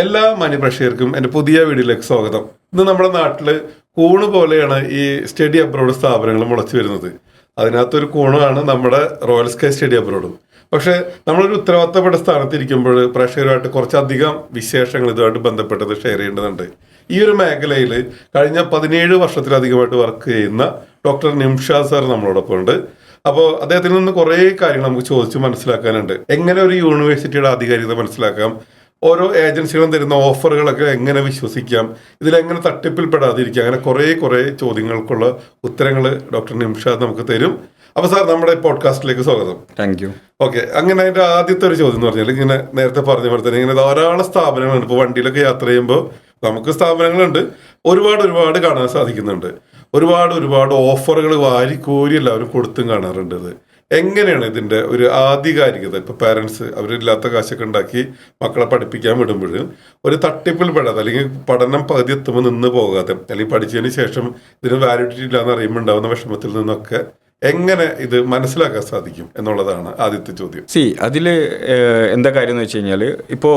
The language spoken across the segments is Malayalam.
എല്ലാ മാന്യപ്രേക്ഷകർക്കും എന്റെ പുതിയ വീഡിയോയിലേക്ക് സ്വാഗതം. ഇന്ന് നമ്മുടെ നാട്ടിൽ കൂണ് പോലെയാണ് ഈ സ്റ്റഡി അബ്രോഡ് സ്ഥാപനങ്ങൾ മുളച്ചു വരുന്നത്. അതിനകത്തൊരു കൂണാണ് നമ്മുടെ റോയൽ സ്കൈ സ്റ്റഡി അബ്രോഡും. പക്ഷേ നമ്മളൊരു ഉത്തരവാദിത്തപ്പെട്ട സ്ഥാനത്തിരിക്കുമ്പോൾ പ്രേക്ഷകരുമായിട്ട് കുറച്ചധികം വിശേഷങ്ങൾ ഇതുമായിട്ട് ബന്ധപ്പെട്ടത് ഷെയർ ചെയ്യേണ്ടതുണ്ട്. ഈ ഒരു മേഖലയിൽ കഴിഞ്ഞ പതിനേഴ് വർഷത്തിലധികമായിട്ട് വർക്ക് ചെയ്യുന്ന ഡോക്ടർ നിംഷ സാർ നമ്മളോടൊപ്പം ഉണ്ട്. അപ്പോൾ അദ്ദേഹത്തിൽ നിന്ന് കുറേ കാര്യങ്ങൾ നമുക്ക് ചോദിച്ച് മനസ്സിലാക്കാനുണ്ട്. എങ്ങനെ ഒരു യൂണിവേഴ്സിറ്റിയുടെ ആധികാരികത മനസ്സിലാക്കാം? ഓരോ ഏജൻസികളും തരുന്ന ഓഫറുകളൊക്കെ എങ്ങനെ വിശ്വസിക്കാം? ഇതിലെങ്ങനെ തട്ടിപ്പിൽ പെടാതിരിക്കാം അങ്ങനെ കുറേ കുറേ ചോദ്യങ്ങൾക്കുള്ള ഉത്തരങ്ങൾ ഡോക്ടർ നിംഷാദ് നമുക്ക് തരും. അപ്പോൾ സാർ നമ്മുടെ പോഡ്കാസ്റ്റിലേക്ക് സ്വാഗതം. താങ്ക് യു ഓക്കെ അങ്ങനെ അതിന്റെ ആദ്യത്തെ ഒരു ചോദ്യം എന്ന് പറഞ്ഞാൽ ഇങ്ങനെ നേരത്തെ പറഞ്ഞ പോലെ തന്നെ ഇങ്ങനെ ധാരാളം സ്ഥാപനങ്ങളുണ്ട്. ഇപ്പോൾ വണ്ടിയിലൊക്കെ യാത്ര ചെയ്യുമ്പോൾ നമുക്ക് സ്ഥാപനങ്ങളുണ്ട്. ഒരുപാട് ഒരുപാട് കാണാൻ സാധിക്കുന്നുണ്ട്. ഒരുപാട് ഒരുപാട് ഓഫറുകൾ വാരിക്കോരി എല്ലാവരും കൊടുത്തും കാണാറുണ്ട് ഇത്. എങ്ങനെയാണ് ഇതിന്റെ ഒരു ആധികാരികത? ഇപ്പൊ പാരന്റ്സ് അവരില്ലാത്ത കാശൊക്കെ ഉണ്ടാക്കി മക്കളെ പഠിപ്പിക്കാൻ വിടുമ്പോൾ ഒരു തട്ടിപ്പിൽ പെടാതെ അല്ലെങ്കിൽ പഠനം പകുതി എത്തുമ്പോൾ നിന്ന് പോകാതെ അല്ലെങ്കിൽ പഠിച്ചതിന് ശേഷം ഇതിന് വാലിഡിറ്റി ഇല്ലാന്ന് അറിയുമ്പോൾ ഉണ്ടാകുന്ന വിഷമത്തിൽ നിന്നൊക്കെ എങ്ങനെ ഇത് മനസ്സിലാക്കാൻ സാധിക്കും എന്നുള്ളതാണ് ആദ്യത്തെ ചോദ്യം. സി അതിൽ എന്താ കാര്യം എന്ന് വെച്ച് കഴിഞ്ഞാൽ ഇപ്പോൾ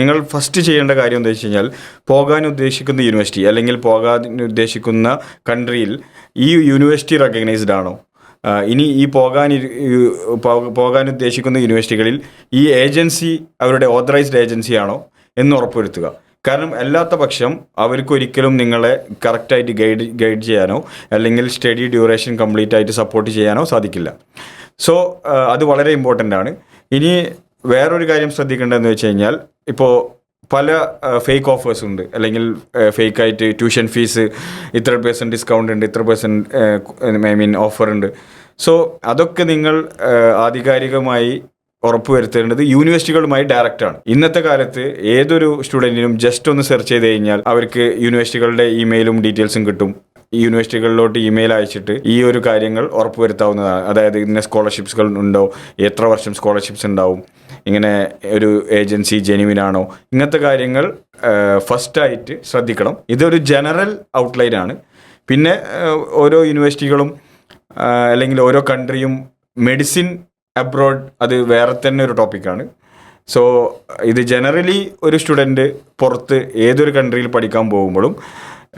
നിങ്ങൾ ഫസ്റ്റ് ചെയ്യേണ്ട കാര്യം എന്താ വെച്ച് കഴിഞ്ഞാൽ പോകാൻ ഉദ്ദേശിക്കുന്ന യൂണിവേഴ്സിറ്റി അല്ലെങ്കിൽ പോകാൻ ഉദ്ദേശിക്കുന്ന കൺട്രിയിൽ ഈ യൂണിവേഴ്സിറ്റി റെക്കഗ്നൈസ്ഡ് ആണോ? ഇനി ഈ പോകാൻ പോകാൻ ഉദ്ദേശിക്കുന്ന യൂണിവേഴ്സിറ്റികളിൽ ഈ ഏജൻസി അവരുടെ ഓതറൈസ്ഡ് ഏജൻസി ആണോ എന്ന് ഉറപ്പുവരുത്തുക. കാരണം അല്ലാത്ത പക്ഷം അവർക്ക് ഒരിക്കലും നിങ്ങളെ കറക്റ്റായിട്ട് ഗൈഡ് ഗൈഡ് ചെയ്യാനോ അല്ലെങ്കിൽ സ്റ്റഡി ഡ്യൂറേഷൻ കംപ്ലീറ്റ് ആയിട്ട് സപ്പോർട്ട് ചെയ്യാനോ സാധിക്കില്ല. സോ അത് വളരെ ഇമ്പോർട്ടന്റ് ആണ്. ഇനി വേറൊരു കാര്യം ശ്രദ്ധിക്കേണ്ടതെന്ന് വെച്ച് കഴിഞ്ഞാൽ ഇപ്പോൾ പല ഫേക്ക് ഓഫേഴ്സ് ഉണ്ട്. അല്ലെങ്കിൽ ഫേക്ക് ആയിട്ട് ട്യൂഷൻ ഫീസ് ഇത്ര പേഴ്സന്റ് ഡിസ്കൗണ്ട് ഉണ്ട് ഇത്ര പേഴ്സന്റ് ഐ മീൻ ഓഫർ ഉണ്ട്. സോ അതൊക്കെ നിങ്ങൾ ആധികാരികമായി ഉറപ്പുവരുത്തേണ്ടത് യൂണിവേഴ്സിറ്റികളുമായി ഡയറക്റ്റാണ് ഇന്നത്തെ കാലത്ത് ഏതൊരു സ്റ്റുഡന്റിനും ജസ്റ്റ് ഒന്ന് സെർച്ച് ചെയ്ത് കഴിഞ്ഞാൽ അവർക്ക് യൂണിവേഴ്സിറ്റികളുടെ ഇമെയിലും ഡീറ്റെയിൽസും കിട്ടും. യൂണിവേഴ്സിറ്റികളിലോട്ട് ഇമെയിൽ അയച്ചിട്ട് ഈ ഒരു കാര്യങ്ങൾ ഉറപ്പുവരുത്താവുന്നതാണ്. അതായത് ഇന്ന സ്കോളർഷിപ്സുകൾ ഉണ്ടോ? എത്ര വർഷം സ്കോളർഷിപ്സ് ഉണ്ടാവും? ഇങ്ങനെ ഒരു ഏജൻസി ജെനുവിൻ ആണോ? ഇങ്ങനത്തെ കാര്യങ്ങൾ ഫസ്റ്റായിട്ട് ശ്രദ്ധിക്കണം. ഇതൊരു ജനറൽ ഔട്ട്ലൈൻ ആണ്. പിന്നെ ഓരോ യൂണിവേഴ്സിറ്റികളും അല്ലെങ്കിൽ ഓരോ കൺട്രിയും മെഡിസിൻ അബ്രോഡ് അത് വേറെ തന്നെ ഒരു ടോപ്പിക്കാണ് സോ ഇത് ജനറലി ഒരു സ്റ്റുഡന്റ് പുറത്ത് ഏതൊരു കൺട്രിയിൽ പഠിക്കാൻ പോകുമ്പോഴും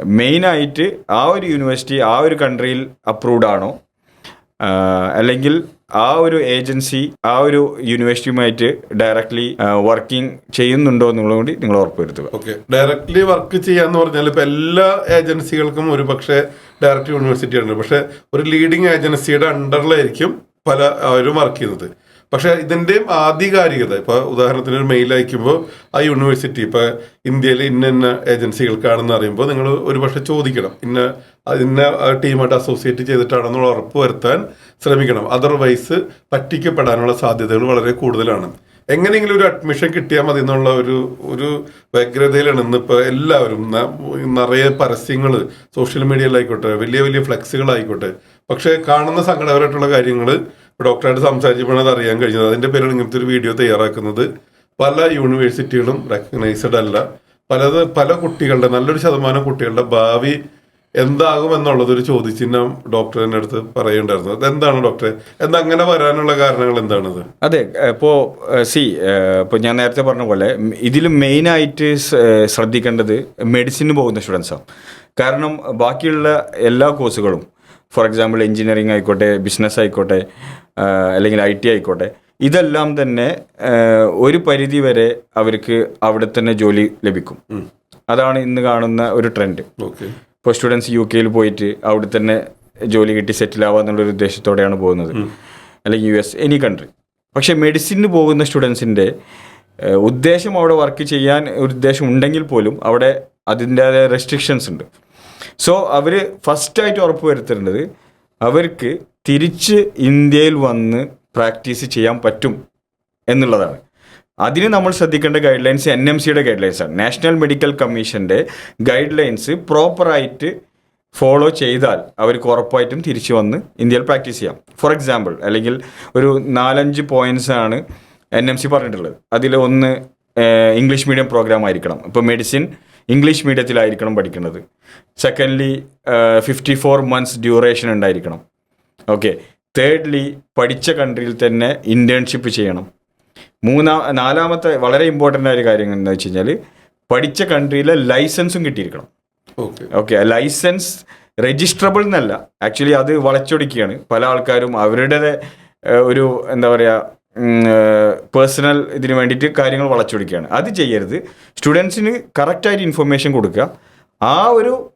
മെയിനായിട്ട് ആ ഒരു യൂണിവേഴ്സിറ്റി ആ ഒരു കൺട്രിയിൽ അപ്രൂവ്ഡ് ആണോ? അല്ലെങ്കിൽ ആ ഒരു ഏജൻസി ആ ഒരു യൂണിവേഴ്സിറ്റിയുമായിട്ട് ഡയറക്ട്ലി വർക്കിംഗ് ചെയ്യുന്നുണ്ടോ എന്നുള്ളത് കൂടി നിങ്ങൾ ഉറപ്പുവരുത്തുക. ഓക്കെ ഡയറക്ട്ലി വർക്ക് ചെയ്യാന്ന് പറഞ്ഞാൽ ഇപ്പൊ എല്ലാ ഏജൻസികൾക്കും ഒരു പക്ഷേ ഡയറക്റ്റ് യൂണിവേഴ്സിറ്റി ഉണ്ട്. പക്ഷെ ഒരു ലീഡിങ് ഏജൻസിയുടെ അണ്ടറിലായിരിക്കും പല അവരും വർക്ക് ചെയ്യുന്നത്. പക്ഷെ ഇതിന്റെ ആധികാരികത ഇപ്പൊ ഉദാഹരണത്തിന് ഒരു മെയിൽ അയക്കുമ്പോൾ ആ യൂണിവേഴ്സിറ്റി ഇപ്പൊ ഇന്ത്യയിലെ ഇന്ന ഇന്ന ഏജൻസികൾക്കാണെന്ന് അറിയുമ്പോൾ നിങ്ങൾ ഒരു പക്ഷെ ചോദിക്കണം ഇന്ന ഇന്ന ടീമായിട്ട് അസോസിയേറ്റ് ചെയ്തിട്ടാണെന്നുള്ള ഉറപ്പ് വരുത്താൻ ശ്രമിക്കണം. അതർവൈസ് പറ്റിക്കപ്പെടാനുള്ള സാധ്യതകൾ വളരെ കൂടുതലാണ്. എങ്ങനെയെങ്കിലും ഒരു അഡ്മിഷൻ കിട്ടിയാൽ മതി എന്നുള്ള ഒരു ഒരു വ്യഗ്രതയിലാണ് ഇന്നിപ്പോൾ എല്ലാവരും. നിറയെ പരസ്യങ്ങൾ സോഷ്യൽ മീഡിയയിലായിക്കോട്ടെ വലിയ വലിയ ഫ്ലെക്സുകളായിക്കോട്ടെ പക്ഷേ കാണുന്ന സങ്കടകരമായിട്ടുള്ള കാര്യങ്ങൾ ഡോക്ടറായിട്ട് സംസാരിച്ചപ്പോഴാണ് അത് അറിയാൻ കഴിഞ്ഞത്. അതിന്റെ പേരാണ് ഇങ്ങനത്തെ ഒരു വീഡിയോ തയ്യാറാക്കുന്നത്. പല യൂണിവേഴ്സിറ്റികളും റെക്കഗ്നൈസ്ഡ് അല്ല. പലത് പല കുട്ടികളുടെ നല്ലൊരു ശതമാനം കുട്ടികളുടെ ഭാവി എന്താകും എന്നുള്ളത് ഒരു ചോദ്യചിഹ്നം ഡോക്ടറിന്റെ അടുത്ത് പറയേണ്ടായിരുന്നു അതെന്താണ് ഡോക്ടറെ? എന്താ അങ്ങനെ വരാനുള്ള കാരണങ്ങൾ എന്താണത്? അതെ ഇപ്പോ സി ഇപ്പോൾ ഞാൻ നേരത്തെ പറഞ്ഞ പോലെ ഇതിൽ മെയിനായിട്ട് ശ്രദ്ധിക്കേണ്ടത് മെഡിസിന് പോകുന്ന സ്റ്റുഡൻസാണ് കാരണം ബാക്കിയുള്ള എല്ലാ കോഴ്സുകളും ഫോർ എക്സാമ്പിൾ എഞ്ചിനീയറിംഗ് ആയിക്കോട്ടെ ബിസിനസ് ആയിക്കോട്ടെ അല്ലെങ്കിൽ ഐ ടി ആയിക്കോട്ടെ ഇതെല്ലാം തന്നെ ഒരു പരിധി വരെ അവർക്ക് അവിടെ തന്നെ ജോലി ലഭിക്കും. അതാണ് ഇന്ന് കാണുന്ന ഒരു ട്രെൻഡ് ഇപ്പോൾ സ്റ്റുഡൻസ് യു കെയിൽ പോയിട്ട് അവിടെ തന്നെ ജോലി കിട്ടി സെറ്റിൽ ആവുക എന്നുള്ളൊരു ഉദ്ദേശത്തോടെയാണ് പോകുന്നത്. അല്ലെങ്കിൽ യു എസ് എനി കൺട്രി പക്ഷേ മെഡിസിന് പോകുന്ന സ്റ്റുഡൻസിന്റെ ഉദ്ദേശം അവിടെ വർക്ക് ചെയ്യാൻ ഒരു ഉദ്ദേശം ഉണ്ടെങ്കിൽ പോലും അവിടെ അതിന്റെതായ റെസ്ട്രിക്ഷൻസ് ഉണ്ട്. സോ അവർ ഫസ്റ്റായിട്ട് ഉറപ്പ് വരുത്തേണ്ടത് അവർക്ക് തിരിച്ച് ഇന്ത്യയിൽ വന്ന് പ്രാക്ടീസ് ചെയ്യാൻ പറ്റും എന്നുള്ളതാണ്. അതിന് നമ്മൾ ശ്രദ്ധിക്കേണ്ട ഗൈഡ് ലൈൻസ് എൻ എം സിയുടെ ഗൈഡ് ലൈൻസ് ആണ്. നാഷണൽ മെഡിക്കൽ കമ്മീഷന്റെ ഗൈഡ് ലൈൻസ് പ്രോപ്പറായിട്ട് ഫോളോ ചെയ്താൽ അവർക്ക് ഉറപ്പായിട്ടും തിരിച്ചു വന്ന് ഇന്ത്യയിൽ പ്രാക്ടീസ് ചെയ്യാം. ഫോർ എക്സാമ്പിൾ അല്ലെങ്കിൽ ഒരു നാലഞ്ച് പോയിന്റ്സ് ആണ് എൻ എം സി പറഞ്ഞിട്ടുള്ളത്. അതിൽ ഒന്ന് ഇംഗ്ലീഷ് മീഡിയം പ്രോഗ്രാം ആയിരിക്കണം. ഇപ്പോൾ മെഡിസിൻ ഇംഗ്ലീഷ് മീഡിയത്തിലായിരിക്കണം പഠിക്കുന്നത്. Secondly fifty four months duration ഉണ്ടായിരിക്കണം. ഓക്കെ തേർഡ്ലി പഠിച്ച കൺട്രിയിൽ തന്നെ ഇന്റേൺഷിപ്പ് ചെയ്യണം. മൂന്നാ നാലാമത്തെ വളരെ ഇമ്പോർട്ടന്റ് ആയ ഒരു കാര്യം എന്താ വെച്ച് കഴിഞ്ഞാൽ പഠിച്ച കൺട്രിയിലെ ലൈസൻസും കിട്ടിയിരിക്കണം. ഓക്കെ ഓക്കെ ലൈസൻസ് രജിസ്ട്രബിൾ എന്നല്ല. ആക്ച്വലി അത് വളച്ചൊടിക്കുകയാണ്. പല ആൾക്കാരും അവരുടെ ഒരു എന്താ പറയുക പേഴ്സണൽ ഇതിന് വേണ്ടിയിട്ട് കാര്യങ്ങൾ വളച്ചൊടിക്കുകയാണ് അത് ചെയ്യരുത്. സ്റ്റുഡൻസിന് കറക്റ്റായിട്ട് ഇൻഫർമേഷൻ കൊടുക്കുക. ആ ഒരു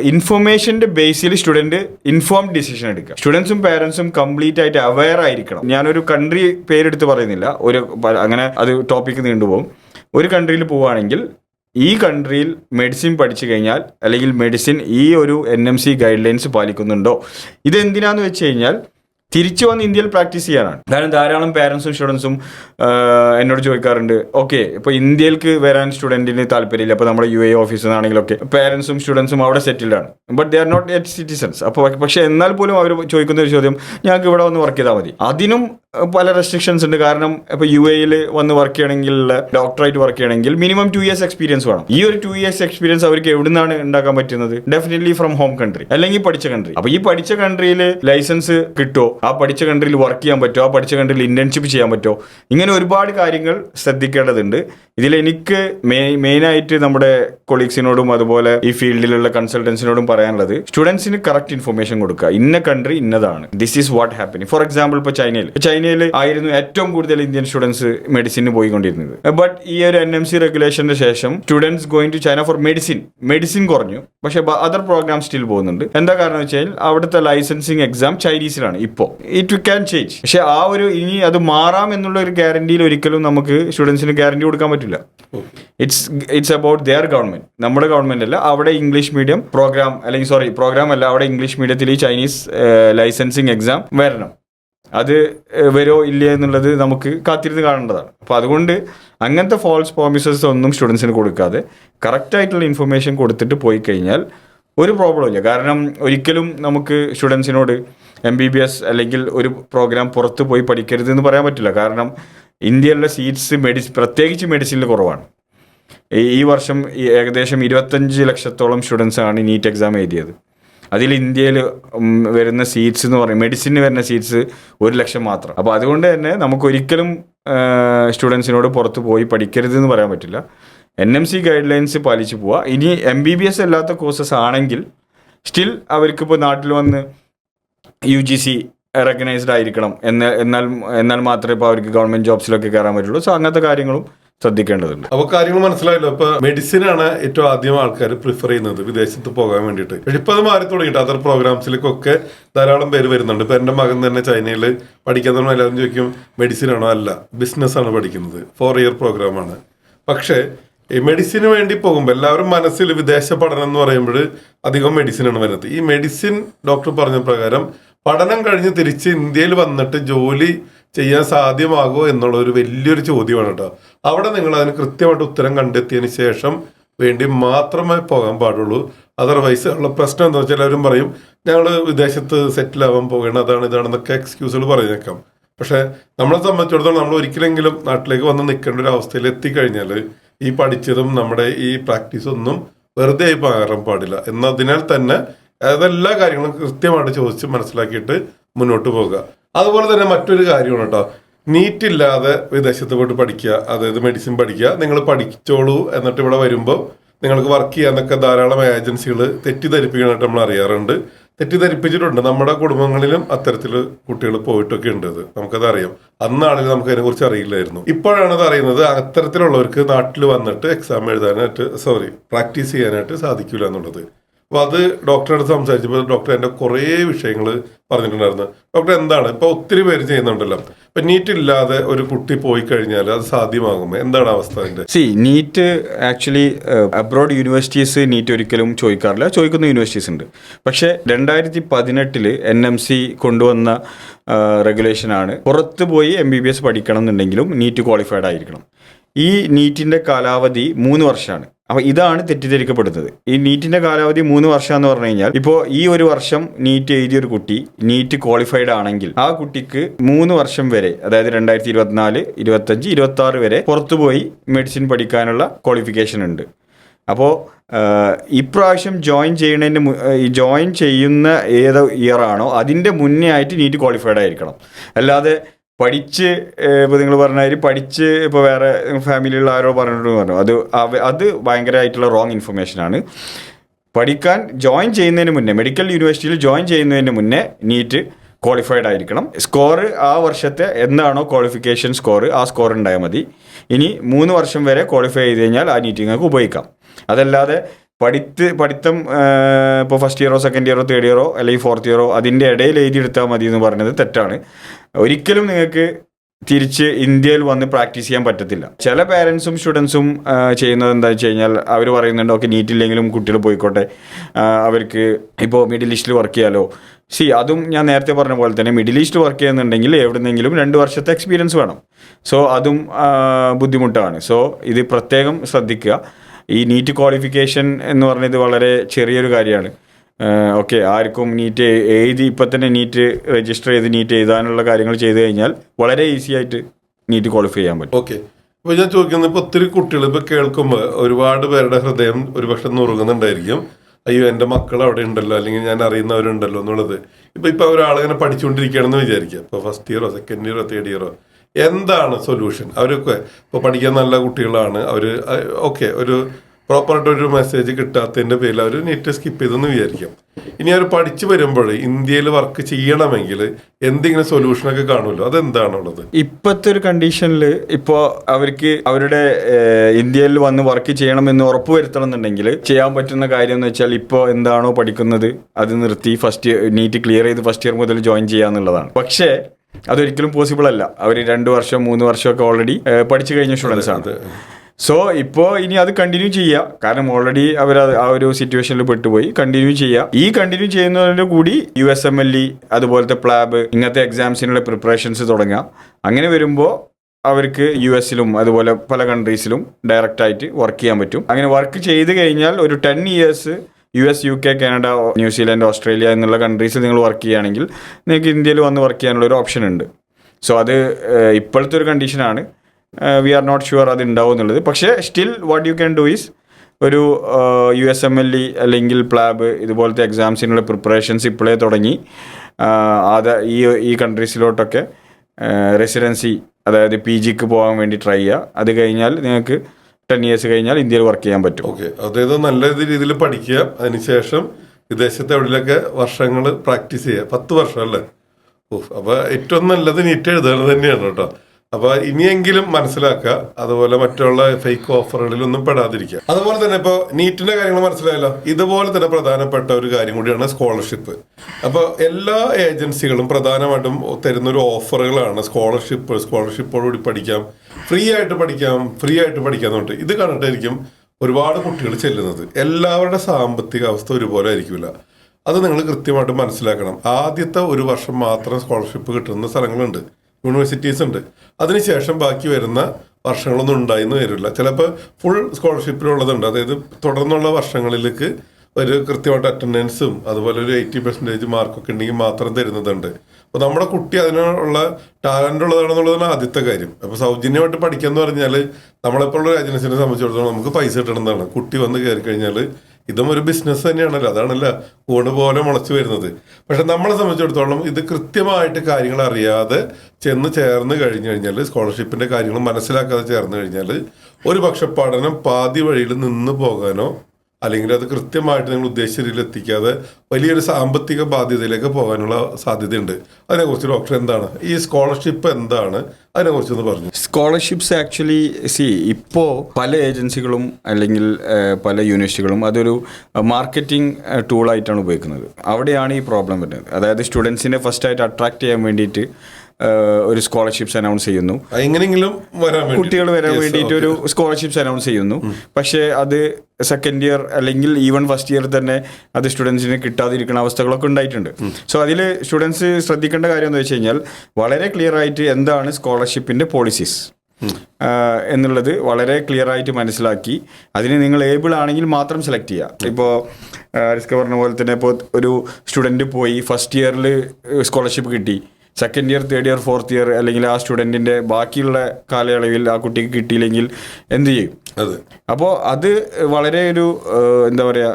ഇൻഫർമേഷന്റെ ബേസിൽ സ്റ്റുഡന്റ് ഇൻഫോംഡ് ഡിസിഷൻ എടുക്കുക. സ്റ്റുഡൻസും പേരൻസും കംപ്ലീറ്റ് ആയിട്ട് അവെയർ ആയിരിക്കണം. ഞാനൊരു കൺട്രി പേരെടുത്ത് പറയുന്നില്ല. ഒരു അങ്ങനെ അത് ടോപ്പിക്ക് നീണ്ടുപോകും. ഒരു കൺട്രിയിൽ പോവുകയാണെങ്കിൽ ഈ കൺട്രിയിൽ മെഡിസിൻ പഠിച്ചു കഴിഞ്ഞാൽ അല്ലെങ്കിൽ മെഡിസിൻ ഈ ഒരു N M C guidelines പാലിക്കുന്നുണ്ടോ? ഇതെന്തിനാന്ന് വെച്ച് കഴിഞ്ഞാൽ തിരിച്ചു വന്ന് ഇന്ത്യയിൽ പ്രാക്ടീസ് ചെയ്യാനാണ്. കാരണം ധാരാളം പാരൻസും സ്റ്റുഡൻസും എന്നോട് ചോദിക്കാറുണ്ട് ഓക്കെ ഇപ്പോൾ ഇന്ത്യയിലേക്ക് വരാൻ സ്റ്റുഡന്റിന് താല്പര്യമില്ല. അപ്പോൾ നമ്മുടെ യു എ ഓഫീസിൽ നിന്നാണെങ്കിലൊക്കെ പാരൻസും സ്റ്റുഡൻസും അവിടെ സെറ്റിൽഡ് ആണ്. But they are not yet citizens അപ്പോൾ പക്ഷേ എന്നാൽ പോലും അവർ ചോദിക്കുന്ന ഒരു ചോദ്യം ഞങ്ങൾക്ക് ഇവിടെ വന്ന് വർക്ക് ചെയ്താൽ മതി. അതിനും പല റെസ്ട്രിക്ഷൻസ് ഉണ്ട്. കാരണം ഇപ്പോൾ യു എയിൽ വന്ന് വർക്ക് ചെയ്യണമെങ്കിൽ ഡോക്ടറായിട്ട് വർക്ക് ചെയ്യണമെങ്കിൽ മിനിമം ടു ഇയേഴ്സ് എക്സ്പീരിയൻസ് വേണം. ഈ ഒരു ടു ഇയേഴ്സ് എക്സ്പീരിയൻസ് അവർക്ക് എവിടെ നിന്നാണ് ഉണ്ടാക്കാൻ പറ്റുന്നത്? ഡെഫിനറ്റ്ലി ഫ്രം ഹോം കൺട്രി അല്ലെങ്കിൽ പഠിച്ച കൺട്രി അപ്പോൾ ഈ പഠിച്ച കൺട്രിയിൽ ലൈസൻസ് കിട്ടുമോ ആ പഠിച്ച കൺട്രിയിൽ വർക്ക് ചെയ്യാൻ പറ്റുമോ? ആ പഠിച്ച കൺട്രിയിൽ ഇന്റേൺഷിപ്പ് ചെയ്യാൻ പറ്റുമോ? ഇങ്ങനെ ഒരുപാട് കാര്യങ്ങൾ ശ്രദ്ധിക്കേണ്ടതുണ്ട്. ഇതിൽ എനിക്ക് മെയിൻ ആയിട്ട് നമ്മുടെ കൊളീഗ്സിനോടും അതുപോലെ ഈ ഫീൽഡിലുള്ള കൺസൾട്ടൻസിനോടും പറയാനുള്ളത് സ്റ്റുഡൻസിന് കറക്റ്റ് ഇൻഫർമേഷൻ കൊടുക്കുക. ഇന്ന കൺട്രി ഇന്നതാണ്. This is what happening for example ഇപ്പോൾ ചൈനയിൽ. ചൈനയിൽ ആയിരുന്നു ഏറ്റവും കൂടുതൽ ഇന്ത്യൻ സ്റ്റുഡൻസ് മെഡിസിന് പോയിക്കൊണ്ടിരുന്നത്. ബട്ട് ഈ ഒരു എൻ എം സി റെഗുലേഷന്റെ ശേഷം students going to China for medicine medicine കുറഞ്ഞു. പക്ഷേ അതർ പ്രോഗ്രാം സ്റ്റിൽ പോകുന്നുണ്ട്. എന്താ കാരണം വെച്ച് കഴിഞ്ഞാൽ അവിടുത്തെ ലൈസൻസിങ് എക്സാം ചൈനീസിലാണ് ഇപ്പോൾ ഇറ്റ് ക്യാൻ ചേഞ്ച് പക്ഷേ ആ ഒരു ഇനി അത് മാറാം എന്നുള്ള ഒരു ഗ്യാരണ്ടിയിൽ ഒരിക്കലും നമുക്ക് സ്റ്റുഡൻസിന് ഗ്യാരണ്ടി കൊടുക്കാൻ പറ്റില്ല. It's it's about their government നമ്മുടെ ഗവൺമെന്റ് അല്ല അവിടെ ഇംഗ്ലീഷ് മീഡിയം പ്രോഗ്രാം അല്ലെങ്കിൽ സോറി പ്രോഗ്രാം അല്ല അവിടെ ഇംഗ്ലീഷ് മീഡിയത്തിൽ ഈ ചൈനീസ് ലൈസൻസിങ് എക്സാം വരണം. അത് വരോ ഇല്ലേ എന്നുള്ളത് നമുക്ക് കാത്തിരുന്ന് കാണേണ്ടതാണ്. അപ്പോൾ അതുകൊണ്ട് അങ്ങനത്തെ ഫോൾസ് പ്രോമിസസ് ഒന്നും സ്റ്റുഡൻസിന് കൊടുക്കാതെ കറക്റ്റായിട്ടുള്ള ഇൻഫർമേഷൻ കൊടുത്തിട്ട് പോയി കഴിഞ്ഞാൽ ഒരു പ്രോബ്ലം ഇല്ല. കാരണം ഒരിക്കലും നമുക്ക് സ്റ്റുഡൻസിനോട് എം ബി ബി എസ് അല്ലെങ്കിൽ ഒരു പ്രോഗ്രാം പുറത്ത് പോയി പഠിക്കരുത് എന്ന് പറയാൻ പറ്റില്ല. കാരണം ഇന്ത്യയിലെ സീറ്റ്സ് മെഡിസിൻ പ്രത്യേകിച്ച് മെഡിസിനിൽ കുറവാണ്. ഈ- ഈ വർഷം ഏകദേശം ഇരുപത്തഞ്ച് ലക്ഷത്തോളം സ്റ്റുഡൻസ് ആണ് നീറ്റ് എക്സാം എഴുതിയത്. അതിൽ ഇന്ത്യയിൽ വരുന്ന സീറ്റ്സ് എന്ന് പറയും മെഡിസിന് വരുന്ന സീറ്റ്സ് ഒരു ലക്ഷം മാത്രം. അപ്പോൾ അതുകൊണ്ട് തന്നെ നമുക്കൊരിക്കലും സ്റ്റുഡൻസിനോട് പുറത്ത് പോയി പഠിക്കരുത് എന്ന് പറയാൻ പറ്റില്ല. N M C guidelines പാലിച്ച് പോവുക ഇനി എം ബി ബി എസ് അല്ലാത്ത കോഴ്സസ് ആണെങ്കിൽ സ്റ്റിൽ അവർക്കിപ്പോൾ നാട്ടിൽ വന്ന് യു ജി സി റെക്കഗ്നൈസ്ഡ് ആയിരിക്കണം. എന്ന് എന്നാൽ എന്നാൽ മാത്രമേ ഇപ്പോൾ അവർക്ക് ഗവൺമെന്റ് ജോബ്സിലൊക്കെ കയറാൻ പറ്റുള്ളൂ. സോ അങ്ങനത്തെ കാര്യങ്ങളും ശ്രദ്ധിക്കേണ്ടതുണ്ട്. അപ്പൊ കാര്യങ്ങൾ മനസ്സിലായല്ലോ. ഇപ്പൊ മെഡിസിൻ ആണ് ഏറ്റവും ആദ്യം ആൾക്കാർ പ്രിഫർ ചെയ്യുന്നത് വിദേശത്ത് പോകാൻ വേണ്ടിയിട്ട്. പക്ഷെ ഇപ്പൊ അത് മാറി തുടങ്ങിയിട്ട്? അതർ പ്രോഗ്രാംസിലേക്കൊക്കെ ധാരാളം പേര് വരുന്നുണ്ട്. ഇപ്പൊ എന്റെ മകൻ തന്നെ ചൈനയിൽ പഠിക്കാൻ തുടങ്ങുമ്പോൾ എല്ലാവരും ചോദിക്കും മെഡിസിൻ ആണോ? അല്ല ബിസിനസ് ആണ് പഠിക്കുന്നത്. ഫോർ ഇയർ പ്രോഗ്രാമാണ് പക്ഷേ ഈ മെഡിസിന് വേണ്ടി പോകുമ്പോൾ എല്ലാവരും മനസ്സിൽ വിദേശ പഠനം എന്ന് പറയുമ്പോൾ അധികം മെഡിസിനാണ് വരുന്നത്. ഈ മെഡിസിൻ ഡോക്ടർ പറഞ്ഞ പ്രകാരം പഠനം കഴിഞ്ഞ് തിരിച്ച് ഇന്ത്യയിൽ വന്നിട്ട് ജോലി ചെയ്യാൻ സാധ്യമാകുമോ എന്നുള്ള ഒരു വലിയൊരു ചോദ്യമാണ് കേട്ടോ. അവിടെ നിങ്ങൾ അതിന് കൃത്യമായിട്ട് ഉത്തരം കണ്ടെത്തിയതിന് ശേഷം വേണ്ടി മാത്രമേ പോകാൻ പാടുള്ളൂ. അതർവൈസ് ഉള്ള പ്രശ്നം എന്താ വെച്ചാൽ എല്ലാവരും പറയും ഞങ്ങൾ വിദേശത്ത് സെറ്റിൽ ആവാൻ പോകണം അതാണ് ഇതാണെന്നൊക്കെ എക്സ്ക്യൂസുകൾ പറഞ്ഞേക്കാം പക്ഷേ നമ്മളെ സംബന്ധിച്ചിടത്തോളം നമ്മൾ ഒരിക്കലെങ്കിലും നാട്ടിലേക്ക് വന്ന് നിൽക്കേണ്ട ഒരു അവസ്ഥയിൽ എത്തിക്കഴിഞ്ഞാൽ ഈ പഠിച്ചതും നമ്മുടെ ഈ പ്രാക്ടീസൊന്നും വെറുതെ ആയി മാറാൻ പാടില്ല. എന്നതിനാൽ തന്നെ അതെല്ലാ കാര്യങ്ങളും കൃത്യമായിട്ട് ചോദിച്ച് മനസ്സിലാക്കിയിട്ട് മുന്നോട്ട് പോകുക അതുപോലെ തന്നെ മറ്റൊരു കാര്യമാണ് കേട്ടോ. നീറ്റ് ഇല്ലാതെ വിദേശത്ത് പോയിട്ട് പഠിക്കുക അതായത് മെഡിസിൻ പഠിക്കുക നിങ്ങൾ പഠിച്ചോളൂ എന്നിട്ട് ഇവിടെ വരുമ്പോൾ നിങ്ങൾക്ക് വർക്ക് ചെയ്യാന്നൊക്കെ ധാരാളം ഏജൻസികൾ തെറ്റിദ്ധരിപ്പിക്കാനായിട്ട് നമ്മൾ അറിയാറുണ്ട്. തെറ്റിദ്ധരിപ്പിച്ചിട്ടുണ്ട്. നമ്മുടെ കുടുംബങ്ങളിലും അത്തരത്തിൽ കുട്ടികൾ പോയിട്ടൊക്കെ ഉണ്ട് ഇത് നമുക്കത് അറിയാം. അന്നാളിൽ നമുക്ക് അതിനെക്കുറിച്ച് അറിയില്ലായിരുന്നു. ഇപ്പോഴാണ് അത് അറിയുന്നത് അത്തരത്തിലുള്ളവർക്ക് നാട്ടിൽ വന്നിട്ട് എക്സാം എഴുതാനായിട്ട് സോറി പ്രാക്ടീസ് ചെയ്യാനായിട്ട് സാധിക്കില്ല എന്നുള്ളത്. അപ്പോൾ അത് ഡോക്ടറെ അടുത്ത് സംസാരിച്ചപ്പോൾ ഡോക്ടർ എന്റെ കുറേ വിഷയങ്ങൾ പറഞ്ഞിട്ടുണ്ടായിരുന്നു. ഡോക്ടർ എന്താണ്? ഇപ്പോൾ ഒത്തിരി പേര് ചെയ്യുന്നുണ്ടല്ലോ. ഇപ്പം നീറ്റ് ഇല്ലാതെ ഒരു കുട്ടി പോയി കഴിഞ്ഞാൽ അത് സാധ്യമാകും എന്താണ് അവസ്ഥ അതിന്റെ? See NEET actually abroad universities NEET ഒരിക്കലും ചോദിക്കാറില്ല. ചോദിക്കുന്ന യൂണിവേഴ്സിറ്റീസ് ഉണ്ട്. പക്ഷേ രണ്ടായിരത്തി പതിനെട്ടിൽ എൻ എം സി കൊണ്ടുവന്ന റെഗുലേഷനാണ് പുറത്ത് പോയി എം ബി ബി എസ് പഠിക്കണം എന്നുണ്ടെങ്കിലും നീറ്റ് ക്വാളിഫൈഡ് ആയിരിക്കണം. ഈ നീറ്റിന്റെ കാലാവധി മൂന്ന് വർഷമാണ്. അപ്പോൾ ഇതാണ് തെറ്റിദ്ധരിക്കപ്പെടുന്നത്. ഈ നീറ്റിന്റെ കാലാവധി മൂന്ന് വർഷം എന്ന് പറഞ്ഞു കഴിഞ്ഞാൽ ഇപ്പോ ഈ ഒരു വർഷം നീറ്റ് എഴുതിയ ഒരു കുട്ടി നീറ്റ് ക്വാളിഫൈഡ് ആണെങ്കിൽ ആ കുട്ടിക്ക് മൂന്ന് വർഷം വരെ അതായത് രണ്ടായിരത്തി ഇരുപത്തിനാല് ഇരുപത്തഞ്ച് ഇരുപത്തി ആറ് വരെ പുറത്തുപോയി മെഡിസിൻ പഠിക്കാനുള്ള ക്വാളിഫിക്കേഷൻ ഉണ്ട്. അപ്പോൾ ഇപ്രാവശ്യം ജോയിൻ ചെയ്യുന്നതിന് ജോയിൻ ചെയ്യുന്ന ഏത് ഇയർ ആണോ അതിന്റെ മുന്നേ ആയിട്ട് നീറ്റ് ക്വാളിഫൈഡ് ആയിരിക്കണം. അല്ലാതെ പഠിച്ച് ഇപ്പോൾ നിങ്ങൾ പറഞ്ഞാൽ പഠിച്ച് ഇപ്പോൾ വേറെ ഫാമിലിയിലുള്ള ആരോ പറഞ്ഞിട്ട് പറഞ്ഞു. അത് അത് ഭയങ്കരമായിട്ടുള്ള റോങ് ഇൻഫർമേഷനാണ് പഠിക്കാൻ ജോയിൻ ചെയ്യുന്നതിന് മുന്നേ മെഡിക്കൽ യൂണിവേഴ്സിറ്റിയിൽ ജോയിൻ ചെയ്യുന്നതിന് മുന്നേ നീറ്റ് ക്വാളിഫൈഡ് ആയിരിക്കണം. സ്കോർ ആ വർഷത്തെ എന്താണോ ക്വാളിഫിക്കേഷൻ സ്കോർ ആ സ്കോർ ഉണ്ടായാൽ മതി. ഇനി മൂന്ന് വർഷം വരെ ക്വാളിഫൈ ചെയ്ത് കഴിഞ്ഞാൽ ആ നീറ്റ് നിങ്ങൾക്ക് ഉപയോഗിക്കാം. അതല്ലാതെ പഠിത്ത് പഠിത്തം ഇപ്പോൾ ഫസ്റ്റ് ഇയറോ സെക്കൻഡ് ഇയറോ തേർഡ് ഇയറോ അല്ലെങ്കിൽ ഫോർത്ത് ഇയറോ അതിന്റെ ഇടയിൽ എഴുതിയെടുത്താൽ മതി എന്ന് പറഞ്ഞത് തെറ്റാണ്. ഒരിക്കലും നിങ്ങൾക്ക് തിരിച്ച് ഇന്ത്യയിൽ വന്ന് പ്രാക്ടീസ് ചെയ്യാൻ പറ്റത്തില്ല. ചില പേരൻസും സ്റ്റുഡൻസും ചെയ്യുന്നത് എന്താ വെച്ച് കഴിഞ്ഞാൽ അവർ പറയുന്നുണ്ട് ഓക്കെ നീറ്റില്ലെങ്കിലും കുട്ടികൾ പോയിക്കോട്ടെ. അവർക്ക് ഇപ്പോൾ മിഡിൽ ഈസ്റ്റിൽ വർക്ക് ചെയ്യാലോ. സി അതും ഞാൻ നേരത്തെ പറഞ്ഞ പോലെ തന്നെ മിഡിൽ ഈസ്റ്റ് വർക്ക് ചെയ്യുന്നുണ്ടെങ്കിൽ എവിടെന്നെങ്കിലും രണ്ട് വർഷത്തെ എക്സ്പീരിയൻസ് വേണം. സോ അതും ബുദ്ധിമുട്ടാണ്. സോ ഇത് പ്രത്യേകം ശ്രദ്ധിക്കുക. ഈ നീറ്റ് ക്വാളിഫിക്കേഷൻ എന്ന് പറഞ്ഞത് വളരെ ചെറിയൊരു കാര്യമാണ്. ഓക്കെ ആർക്കും നീറ്റ് എഴുതി ഇപ്പം തന്നെ നീറ്റ് രജിസ്റ്റർ ചെയ്ത് നീറ്റ് എഴുതാനുള്ള കാര്യങ്ങൾ ചെയ്തു കഴിഞ്ഞാൽ വളരെ ഈസി ആയിട്ട് നീറ്റ് ക്വാളിഫൈ ചെയ്യാൻ പറ്റും. ഓക്കെ ഇപ്പൊ ഞാൻ ചോദിക്കുന്നത് ഇപ്പൊ ഒത്തിരി കുട്ടികൾ ഇപ്പൊ കേൾക്കുമ്പോൾ ഒരുപാട് പേരുടെ ഹൃദയം ഒരുപക്ഷെ നുറുങ്ങുന്നുണ്ടായിരിക്കും. അയ്യോ എന്റെ മക്കൾ അവിടെ ഉണ്ടല്ലോ അല്ലെങ്കിൽ ഞാൻ അറിയുന്നവരുണ്ടല്ലോ എന്നുള്ളത്. ഇപ്പൊ ഇപ്പൊ ഒരാളിങ്ങനെ പഠിച്ചുകൊണ്ടിരിക്കുകയാണെന്ന് വിചാരിക്കുക. ഇപ്പൊ ഫസ്റ്റ് ഇയറോ സെക്കൻഡ് ഇയറോ തേർഡ് ഇയറോ എന്താണ് സൊല്യൂഷൻ അവരൊക്കെ ഇപ്പൊ പഠിക്കാൻ നല്ല കുട്ടികളാണ്. അവർ ഓക്കെ ഒരു പ്രോപ്പറായിട്ട് ഒരു മെസ്സേജ് കിട്ടാത്തതിന്റെ പേരിൽ അവർ നീറ്റ് സ്കിപ്പ് ചെയ്തെന്ന് വിചാരിക്കാം. ഇനി അവർ പഠിച്ചു വരുമ്പോൾ ഇന്ത്യയിൽ വർക്ക് ചെയ്യണമെങ്കിൽ എന്തെങ്കിലും സൊല്യൂഷനൊക്കെ കാണുമല്ലോ. അതെന്താണുള്ളത് ഇപ്പോഴത്തെ ഒരു കണ്ടീഷനിൽ ഇപ്പോൾ അവർക്ക് അവരുടെ ഇന്ത്യയിൽ വന്ന് വർക്ക് ചെയ്യണമെന്ന് ഉറപ്പ് വരുത്തണം എന്നുണ്ടെങ്കിൽ ചെയ്യാൻ പറ്റുന്ന കാര്യം എന്ന് വെച്ചാൽ ഇപ്പോൾ എന്താണോ പഠിക്കുന്നത് അത് നിർത്തി ഫസ്റ്റ് നീറ്റ് ക്ലിയർ ചെയ്ത് ഫസ്റ്റ് ഇയർ മുതൽ ജോയിൻ ചെയ്യാന്നുള്ളതാണ്. പക്ഷേ അതൊരിക്കലും പോസിബിൾ അല്ല. അവർ രണ്ട് വർഷം മൂന്ന് വർഷമൊക്കെ ഓൾറെഡി പഠിച്ചു കഴിഞ്ഞ സ്റ്റുഡൻസ് ആണ്. സോ ഇപ്പോൾ ഇനി അത് കണ്ടിന്യൂ ചെയ്യുക കാരണം ഓൾറെഡി അവർ ആ ഒരു സിറ്റുവേഷനിൽ പെട്ടുപോയി. കണ്ടിന്യൂ ചെയ്യുക ഈ കണ്ടിന്യൂ ചെയ്യുന്നതിന്റെ കൂടി U S M L E അതുപോലത്തെ പ്ലാബ് ഇങ്ങനത്തെ എക്സാംസിനുള്ള പ്രിപ്പറേഷൻസ് തുടങ്ങാം. അങ്ങനെ വരുമ്പോൾ അവർക്ക് യു എസിലും അതുപോലെ പല കൺട്രീസിലും ഡയറക്റ്റായിട്ട് വർക്ക് ചെയ്യാൻ പറ്റും. അങ്ങനെ വർക്ക് ചെയ്ത് കഴിഞ്ഞാൽ ഒരു ten years U S U K Canada New Zealand Australia എന്നുള്ള കൺട്രീസിൽ നിങ്ങൾ വർക്ക് ചെയ്യുകയാണെങ്കിൽ നിങ്ങൾക്ക് ഇന്ത്യയിൽ വന്ന് വർക്ക് ചെയ്യാനുള്ള ഒരു ഓപ്ഷൻ ഉണ്ട്. സോ അത് ഇപ്പോഴത്തെ ഒരു കണ്ടീഷനാണ് വി ആർ നോട്ട് ഷുവർ അത് ഉണ്ടാവും എന്നുള്ളത്. പക്ഷേ still what you can do is ഒരു U S M L E അല്ലെങ്കിൽ പ്ലാബ് ഇതുപോലത്തെ എക്സാംസിനുള്ള പ്രിപ്പറേഷൻസ് ഇപ്പോഴേ തുടങ്ങി. അത് ഈ ഈ കൺട്രീസിലോട്ടൊക്കെ റെസിഡൻസി അതായത് പി ജിക്ക് പോകാൻ വേണ്ടി ട്രൈ ചെയ്യുക. അത് കഴിഞ്ഞാൽ നിങ്ങൾക്ക് ടെൻ ഇയേഴ്സ് കഴിഞ്ഞാൽ ഇന്ത്യയിൽ വർക്ക് ചെയ്യാൻ പറ്റും. ഓക്കെ അതായത് നല്ല രീതിയിൽ പഠിക്കുക. അതിനുശേഷം വിദേശത്ത് എവിടെയൊക്കെ വർഷങ്ങൾ പ്രാക്ടീസ് ചെയ്യുക. പത്ത് വർഷം അല്ലേ? ഓ അപ്പൊ ഏറ്റവും നല്ലത് നീറ്റ് എഴുതുന്നത് തന്നെയാണ് കേട്ടോ. അപ്പൊ ഇനിയെങ്കിലും മനസ്സിലാക്കുക. അതുപോലെ മറ്റുള്ള ഫേക്ക് ഓഫറുകളിലൊന്നും പെടാതിരിക്കുക. അതുപോലെ തന്നെ ഇപ്പോൾ നീറ്റിന്റെ കാര്യങ്ങൾ മനസ്സിലായല്ലോ? ഇതുപോലെ തന്നെ പ്രധാനപ്പെട്ട ഒരു കാര്യം കൂടിയാണ് സ്കോളർഷിപ്പ് അപ്പോൾ എല്ലാ ഏജൻസികളും പ്രധാനമായിട്ടും തരുന്ന ഒരു ഓഫറുകളാണ് സ്കോളർഷിപ്പ് സ്കോളർഷിപ്പോടുകൂടി പഠിക്കാം. ഫ്രീ ആയിട്ട് പഠിക്കാം ഫ്രീ ആയിട്ട് പഠിക്കാം എന്ന് പറഞ്ഞിട്ട്. ഇത് കണ്ടിട്ടായിരിക്കും ഒരുപാട് കുട്ടികൾ ചെല്ലുന്നത്. എല്ലാവരുടെ സാമ്പത്തിക അവസ്ഥ ഒരുപോലെ ആയിരിക്കില്ല. അത് നിങ്ങൾ കൃത്യമായിട്ട് മനസ്സിലാക്കണം. ആദ്യത്തെ ഒരു വർഷം മാത്രം സ്കോളർഷിപ്പ് കിട്ടുന്ന സ്ഥലങ്ങളുണ്ട്. യൂണിവേഴ്സിറ്റീസ് ഉണ്ട്. അതിനുശേഷം ബാക്കി വരുന്ന വർഷങ്ങളൊന്നും ഉണ്ടായിന്ന് വരില്ല. ചിലപ്പോൾ ഫുൾ സ്കോളർഷിപ്പിലുള്ളതുണ്ട് അതായത് തുടർന്നുള്ള വർഷങ്ങളിലേക്ക് ഒരു കൃത്യമായിട്ട് അറ്റൻഡൻസും അതുപോലെ ഒരു എയ്റ്റി പെർസെന്റേജ് മാർക്കൊക്കെ ഉണ്ടെങ്കിൽ മാത്രം തരുന്നതുണ്ട്. അപ്പോൾ നമ്മുടെ കുട്ടി അതിനുള്ള ടാലന്റ് ഉള്ളതാണെന്നുള്ളതാണ് ആദ്യത്തെ കാര്യം. അപ്പോൾ സൗജന്യമായിട്ട് പഠിക്കുക എന്ന് പറഞ്ഞാൽ നമ്മളെപ്പോഴുള്ള ഏജൻസിനെ സംബന്ധിച്ചിടത്തോളം നമുക്ക് പൈസ കിട്ടണമെന്നാണ് കുട്ടി വന്ന് കയറി കഴിഞ്ഞാൽ ഇതും ഒരു ബിസിനസ് തന്നെയാണല്ലോ. അതാണല്ലോ കൂണ് പോലെ മുളച്ചു വരുന്നത്. പക്ഷെ നമ്മളെ സംബന്ധിച്ചിടത്തോളം ഇത് കൃത്യമായിട്ട് കാര്യങ്ങൾ അറിയാതെ ചെന്ന് ചേർന്ന് കഴിഞ്ഞു കഴിഞ്ഞാൽ സ്കോളർഷിപ്പിന്റെ കാര്യങ്ങൾ മനസ്സിലാക്കാതെ ചേർന്ന് കഴിഞ്ഞാൽ ഒരു പക്ഷെ പഠനം പാതി വഴിയിൽ നിന്ന് പോകാനോ അല്ലെങ്കിൽ അത് കൃത്യമായിട്ട് നിങ്ങൾ ഉദ്ദേശിച്ച രീതിയിൽ എത്തിക്കാതെ വലിയൊരു സാമ്പത്തിക ബാധ്യതയിലേക്ക് പോകാനുള്ള സാധ്യതയുണ്ട്. അതിനെക്കുറിച്ച് ഡോക്ടർ എന്താണ്? ഈ സ്കോളർഷിപ്പ് എന്താണ്? അതിനെക്കുറിച്ച് ഒന്ന് പറഞ്ഞു. സ്കോളർഷിപ്സ് ആക്ച്വലി സി ഇപ്പോൾ പല ഏജൻസികളും അല്ലെങ്കിൽ പല യൂണിവേഴ്സിറ്റികളും അതൊരു മാർക്കറ്റിംഗ് ടൂളായിട്ടാണ് ഉപയോഗിക്കുന്നത്. അവിടെയാണ് ഈ പ്രോബ്ലം വരുന്നത്. അതായത് സ്റ്റുഡൻസിനെ ഫസ്റ്റായിട്ട് അട്രാക്ട് ചെയ്യാൻ വേണ്ടിയിട്ട് ഒരു സ്കോളർഷിപ്പ്സ് അനൗൺസ് ചെയ്യുന്നു. എങ്ങനെയെങ്കിലും കുട്ടികൾ വരാൻ വേണ്ടിയിട്ട് ഒരു സ്കോളർഷിപ്പ്സ് അനൗൺസ് ചെയ്യുന്നു. പക്ഷേ അത് സെക്കൻഡ് ഇയർ അല്ലെങ്കിൽ ഈവൺ ഫസ്റ്റ് ഇയർ തന്നെ അത് സ്റ്റുഡൻസിന് കിട്ടാതിരിക്കുന്ന അവസ്ഥകളൊക്കെ ഉണ്ടായിട്ടുണ്ട്. സോ അതിൽ സ്റ്റുഡൻസ് ശ്രദ്ധിക്കേണ്ട കാര്യം എന്ന് വെച്ച് കഴിഞ്ഞാൽ വളരെ ക്ലിയർ ആയിട്ട് എന്താണ് സ്കോളർഷിപ്പിന്റെ പോളിസീസ് എന്നുള്ളത് വളരെ ക്ലിയർ ആയിട്ട് മനസ്സിലാക്കി അതിന് നിങ്ങൾ ഏബിൾ ആണെങ്കിൽ മാത്രം സെലക്ട് ചെയ്യുക ഇപ്പോൾ റിസ്ക് പറഞ്ഞ പോലെ തന്നെ ഇപ്പോൾ ഒരു സ്റ്റുഡന്റ് പോയി ഫസ്റ്റ് ഇയറിൽ സ്കോളർഷിപ്പ് കിട്ടി. Second year third year fourth year അല്ലെങ്കിൽ ആ സ്റ്റുഡന്റിന്റെ ബാക്കിയുള്ള കാലയളവിൽ ആ കുട്ടിക്ക് കിട്ടിയില്ലെങ്കിൽ എന്ത് ചെയ്യും? അതെ. അപ്പോൾ അത് വളരെ ഒരു എന്താ പറയുക